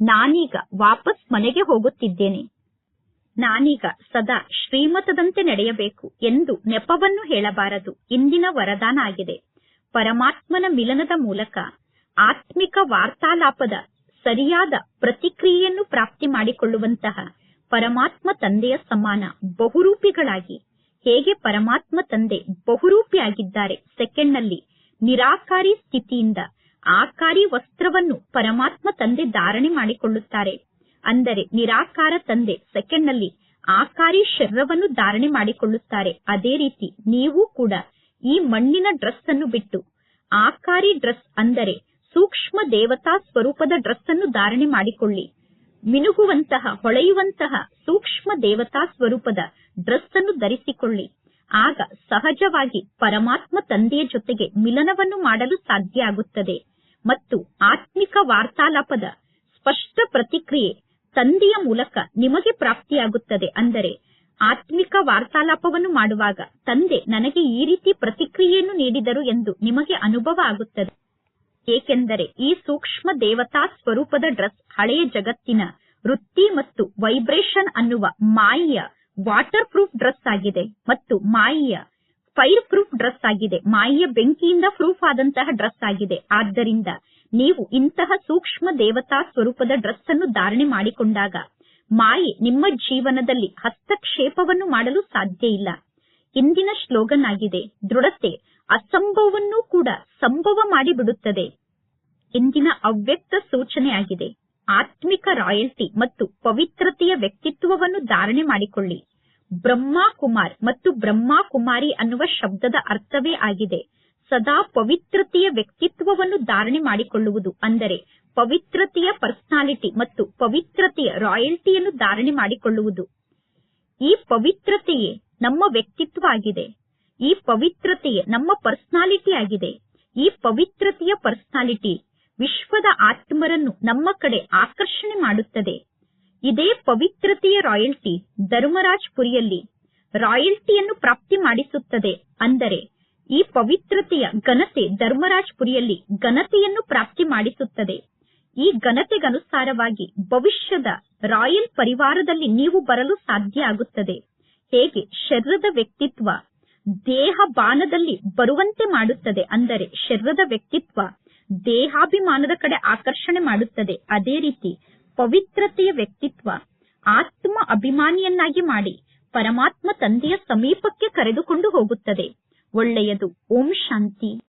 [SPEAKER 1] ನಾನೀಗ ವಾಪಸ್ ಮನೆಗೆ ಹೋಗುತ್ತಿದ್ದೇನೆ. ನಾನೀಗ ಸದಾ ಶ್ರೀಮತದಂತೆ ನಡೆಯಬೇಕು ಎಂದು ನೆಪವನ್ನು ಹೇಳಬಾರದು. ಇಂದಿನ ವರದಾನ ಆಗಿದೆ. ಪರಮಾತ್ಮನ ಮಿಲನದ ಮೂಲಕ ಆತ್ಮಿಕ ವಾರ್ತಾಲಾಪದ ಸರಿಯಾದ ಪ್ರತಿಕ್ರಿಯೆಯನ್ನು ಪ್ರಾಪ್ತಿ ಮಾಡಿಕೊಳ್ಳುವಂತಹ ಪರಮಾತ್ಮ ತಂದೆಯ ಸಮಾನ ಬಹುರೂಪಿಗಳಾಗಿ, ಹೇಗೆ ಪರಮಾತ್ಮ ತಂದೆ ಬಹುರೂಪಿಯಾಗಿದ್ದಾರೆ ಸೆಕೆಂಡ್ನಲ್ಲಿ ನಿರಾಕಾರಿ ಸ್ಥಿತಿಯಿಂದ ಆಕಾರಿ ವಸ್ತ್ರವನ್ನು ಪರಮಾತ್ಮ ತಂದೆ ಧಾರಣೆ ಮಾಡಿಕೊಳ್ಳುತ್ತಾರೆ. ಅಂದರೆ ನಿರಾಕಾರ ತಂದೆ ಸೆಕೆಂಡ್ನಲ್ಲಿ ಆಕಾರಿ ಶರೀರವನ್ನು ಧಾರಣೆ ಮಾಡಿಕೊಳ್ಳುತ್ತಾರೆ. ಅದೇ ರೀತಿ ನೀವು ಕೂಡ ಈ ಮಣ್ಣಿನ ಡ್ರೆಸ್ ಅನ್ನು ಬಿಟ್ಟು ಆಕಾರಿ ಡ್ರೆಸ್ ಅಂದರೆ ಸೂಕ್ಷ್ಮ ದೇವತಾ ಸ್ವರೂಪದ ಡ್ರೆಸ್ ಅನ್ನು ಧಾರಣೆ ಮಾಡಿಕೊಳ್ಳಿ. ಮಿನುಗುವಂತಹ, ಹೊಳೆಯುವಂತಹ ಸೂಕ್ಷ್ಮ ದೇವತಾ ಸ್ವರೂಪದ ಡ್ರೆಸ್ ಅನ್ನು ಧರಿಸಿಕೊಳ್ಳಿ. ಆಗ ಸಹಜವಾಗಿ ಪರಮಾತ್ಮ ತಂದೆಯ ಜೊತೆಗೆ ಮಿಲನವನ್ನು ಮಾಡಲು ಸಾಧ್ಯ ಆಗುತ್ತದೆ. ಮತ್ತು ಆತ್ಮಿಕ ವಾರ್ತಾಲಾಪದ ಸ್ಪಷ್ಟ ಪ್ರತಿಕ್ರಿಯೆ ತಂದೆಯ ಮೂಲಕ ನಿಮಗೆ ಪ್ರಾಪ್ತಿಯಾಗುತ್ತದೆ. ಅಂದರೆ ಆತ್ಮಿಕ ವಾರ್ತಾಲಾಪವನ್ನು ಮಾಡುವಾಗ ತಂದೆ ನನಗೆ ಈ ರೀತಿ ಪ್ರತಿಕ್ರಿಯೆಯನ್ನು ನೀಡಿದರು ಎಂದು ನಿಮಗೆ ಅನುಭವ ಆಗುತ್ತದೆ. ಏಕೆಂದರೆ ಈ ಸೂಕ್ಷ್ಮ ದೇವತಾ ಸ್ವರೂಪದ ಡ್ರೆಸ್ ಹಳೆಯ ಜಗತ್ತಿನ ವೃತ್ತಿ ಮತ್ತು ವೈಬ್ರೇಷನ್ ಅನ್ನುವ ಮಾಯಿಯ ವಾಟರ್ ಪ್ರೂಫ್ ಡ್ರೆಸ್ ಆಗಿದೆ ಮತ್ತು ಮಾಯಿಯ ಫೈರ್ ಪ್ರೂಫ್ ಡ್ರೆಸ್ ಆಗಿದೆ. ಮಾಯಿಯ ಬೆಂಕಿಯಿಂದ ಪ್ರೂಫ್ ಆದಂತಹ ಡ್ರೆಸ್ ಆಗಿದೆ. ಆದ್ದರಿಂದ ನೀವು ಇಂತಹ ಸೂಕ್ಷ್ಮ ದೇವತಾ ಸ್ವರೂಪದ ಡ್ರೆಸ್ ಅನ್ನು ಧಾರಣೆ ಮಾಡಿಕೊಂಡಾಗ ಮಾಯೆ ನಿಮ್ಮ ಜೀವನದಲ್ಲಿ ಹಸ್ತಕ್ಷೇಪವನ್ನು ಮಾಡಲು ಸಾಧ್ಯ ಇಲ್ಲ. ಇಂದಿನ ಸ್ಲೋಗನ್ ಆಗಿದೆ ದೃಢತೆ ಅಸಂಭವವನ್ನೂ ಕೂಡ ಸಂಭವ ಮಾಡಿಬಿಡುತ್ತದೆ. ಇಂದಿನ ಅವ್ಯಕ್ತ ಸೂಚನೆಯಾಗಿದೆ, ಆತ್ಮಿಕ ರಾಯಲ್ಟಿ ಮತ್ತು ಪವಿತ್ರತೆಯ ವ್ಯಕ್ತಿತ್ವವನ್ನು ಧಾರಣೆ ಮಾಡಿಕೊಳ್ಳಿ. ಬ್ರಹ್ಮಾ ಕುಮಾರ್ ಮತ್ತು ಬ್ರಹ್ಮಾ ಕುಮಾರಿ ಅನ್ನುವ ಶಬ್ದದ ಅರ್ಥವೇ ಆಗಿದೆ. ಸದಾ ಪವಿತ್ರತೆಯ ವ್ಯಕ್ತಿತ್ವವನ್ನು ಧಾರಣೆ ಮಾಡಿಕೊಳ್ಳುವುದು. ಅಂದರೆ ಪವಿತ್ರತೆಯ ಪರ್ಸನಾಲಿಟಿ ಮತ್ತು ಪವಿತ್ರತೆಯ ರಾಯಲ್ಟಿಯನ್ನು ಧಾರಣೆ ಮಾಡಿಕೊಳ್ಳುವುದು. ಈ ಪವಿತ್ರತೆಯೇ ನಮ್ಮ ವ್ಯಕ್ತಿತ್ವ ಆಗಿದೆ. ಈ ಪವಿತ್ರತೆಯೇ ನಮ್ಮ ಪರ್ಸನಾಲಿಟಿ ಆಗಿದೆ. ಈ ಪವಿತ್ರತೆಯ ಪರ್ಸನಾಲಿಟಿ ವಿಶ್ವದ ಆತ್ಮರನ್ನು ನಮ್ಮ ಕಡೆ ಆಕರ್ಷಣೆ ಮಾಡುತ್ತದೆ. ಇದೇ ಪವಿತ್ರತೆಯ ರಾಯಲ್ಟಿ ಧರ್ಮರಾಜ್ ಪುರಿಯಲ್ಲಿ ರಾಯಲ್ಟಿಯನ್ನು ಪ್ರಾಪ್ತಿ ಮಾಡಿಸುತ್ತದೆ. ಅಂದರೆ ಈ ಪವಿತ್ರತೆಯ ಘನತೆ ಧರ್ಮರಾಜ್ ಪುರಿಯಲ್ಲಿ ಘನತೆಯನ್ನು ಪ್ರಾಪ್ತಿ ಮಾಡಿಸುತ್ತದೆ. ಈ ಘನತೆಗನುಸಾರವಾಗಿ ಭವಿಷ್ಯದ ರಾಯಲ್ ಪರಿವಾರದಲ್ಲಿ ನೀವು ಬರಲು ಸಾಧ್ಯ ಆಗುತ್ತದೆ. ಹೇಗೆ ಶರೀರದ ವ್ಯಕ್ತಿತ್ವ ದೇಹ ಬಾನದಲ್ಲಿ ಬರುವಂತೆ ಮಾಡುತ್ತದೆ ಅಂದರೆ ಶರೀರದ ವ್ಯಕ್ತಿತ್ವ ದೇಹಾಭಿಮಾನದ ಕಡೆ ಆಕರ್ಷಣೆ ಮಾಡುತ್ತದೆ. ಅದೇ ರೀತಿ ಪವಿತ್ರತೆಯ ವ್ಯಕ್ತಿತ್ವ ಆತ್ಮ ಅಭಿಮಾನಿಯನ್ನಾಗಿ ಮಾಡಿ ಪರಮಾತ್ಮ ತಂದೆಯ ಸಮೀಪಕ್ಕೆ ಕರೆದುಕೊಂಡು ಹೋಗುತ್ತದೆ. ಒಳ್ಳೆಯದು. ಓಂ ಶಾಂತಿ.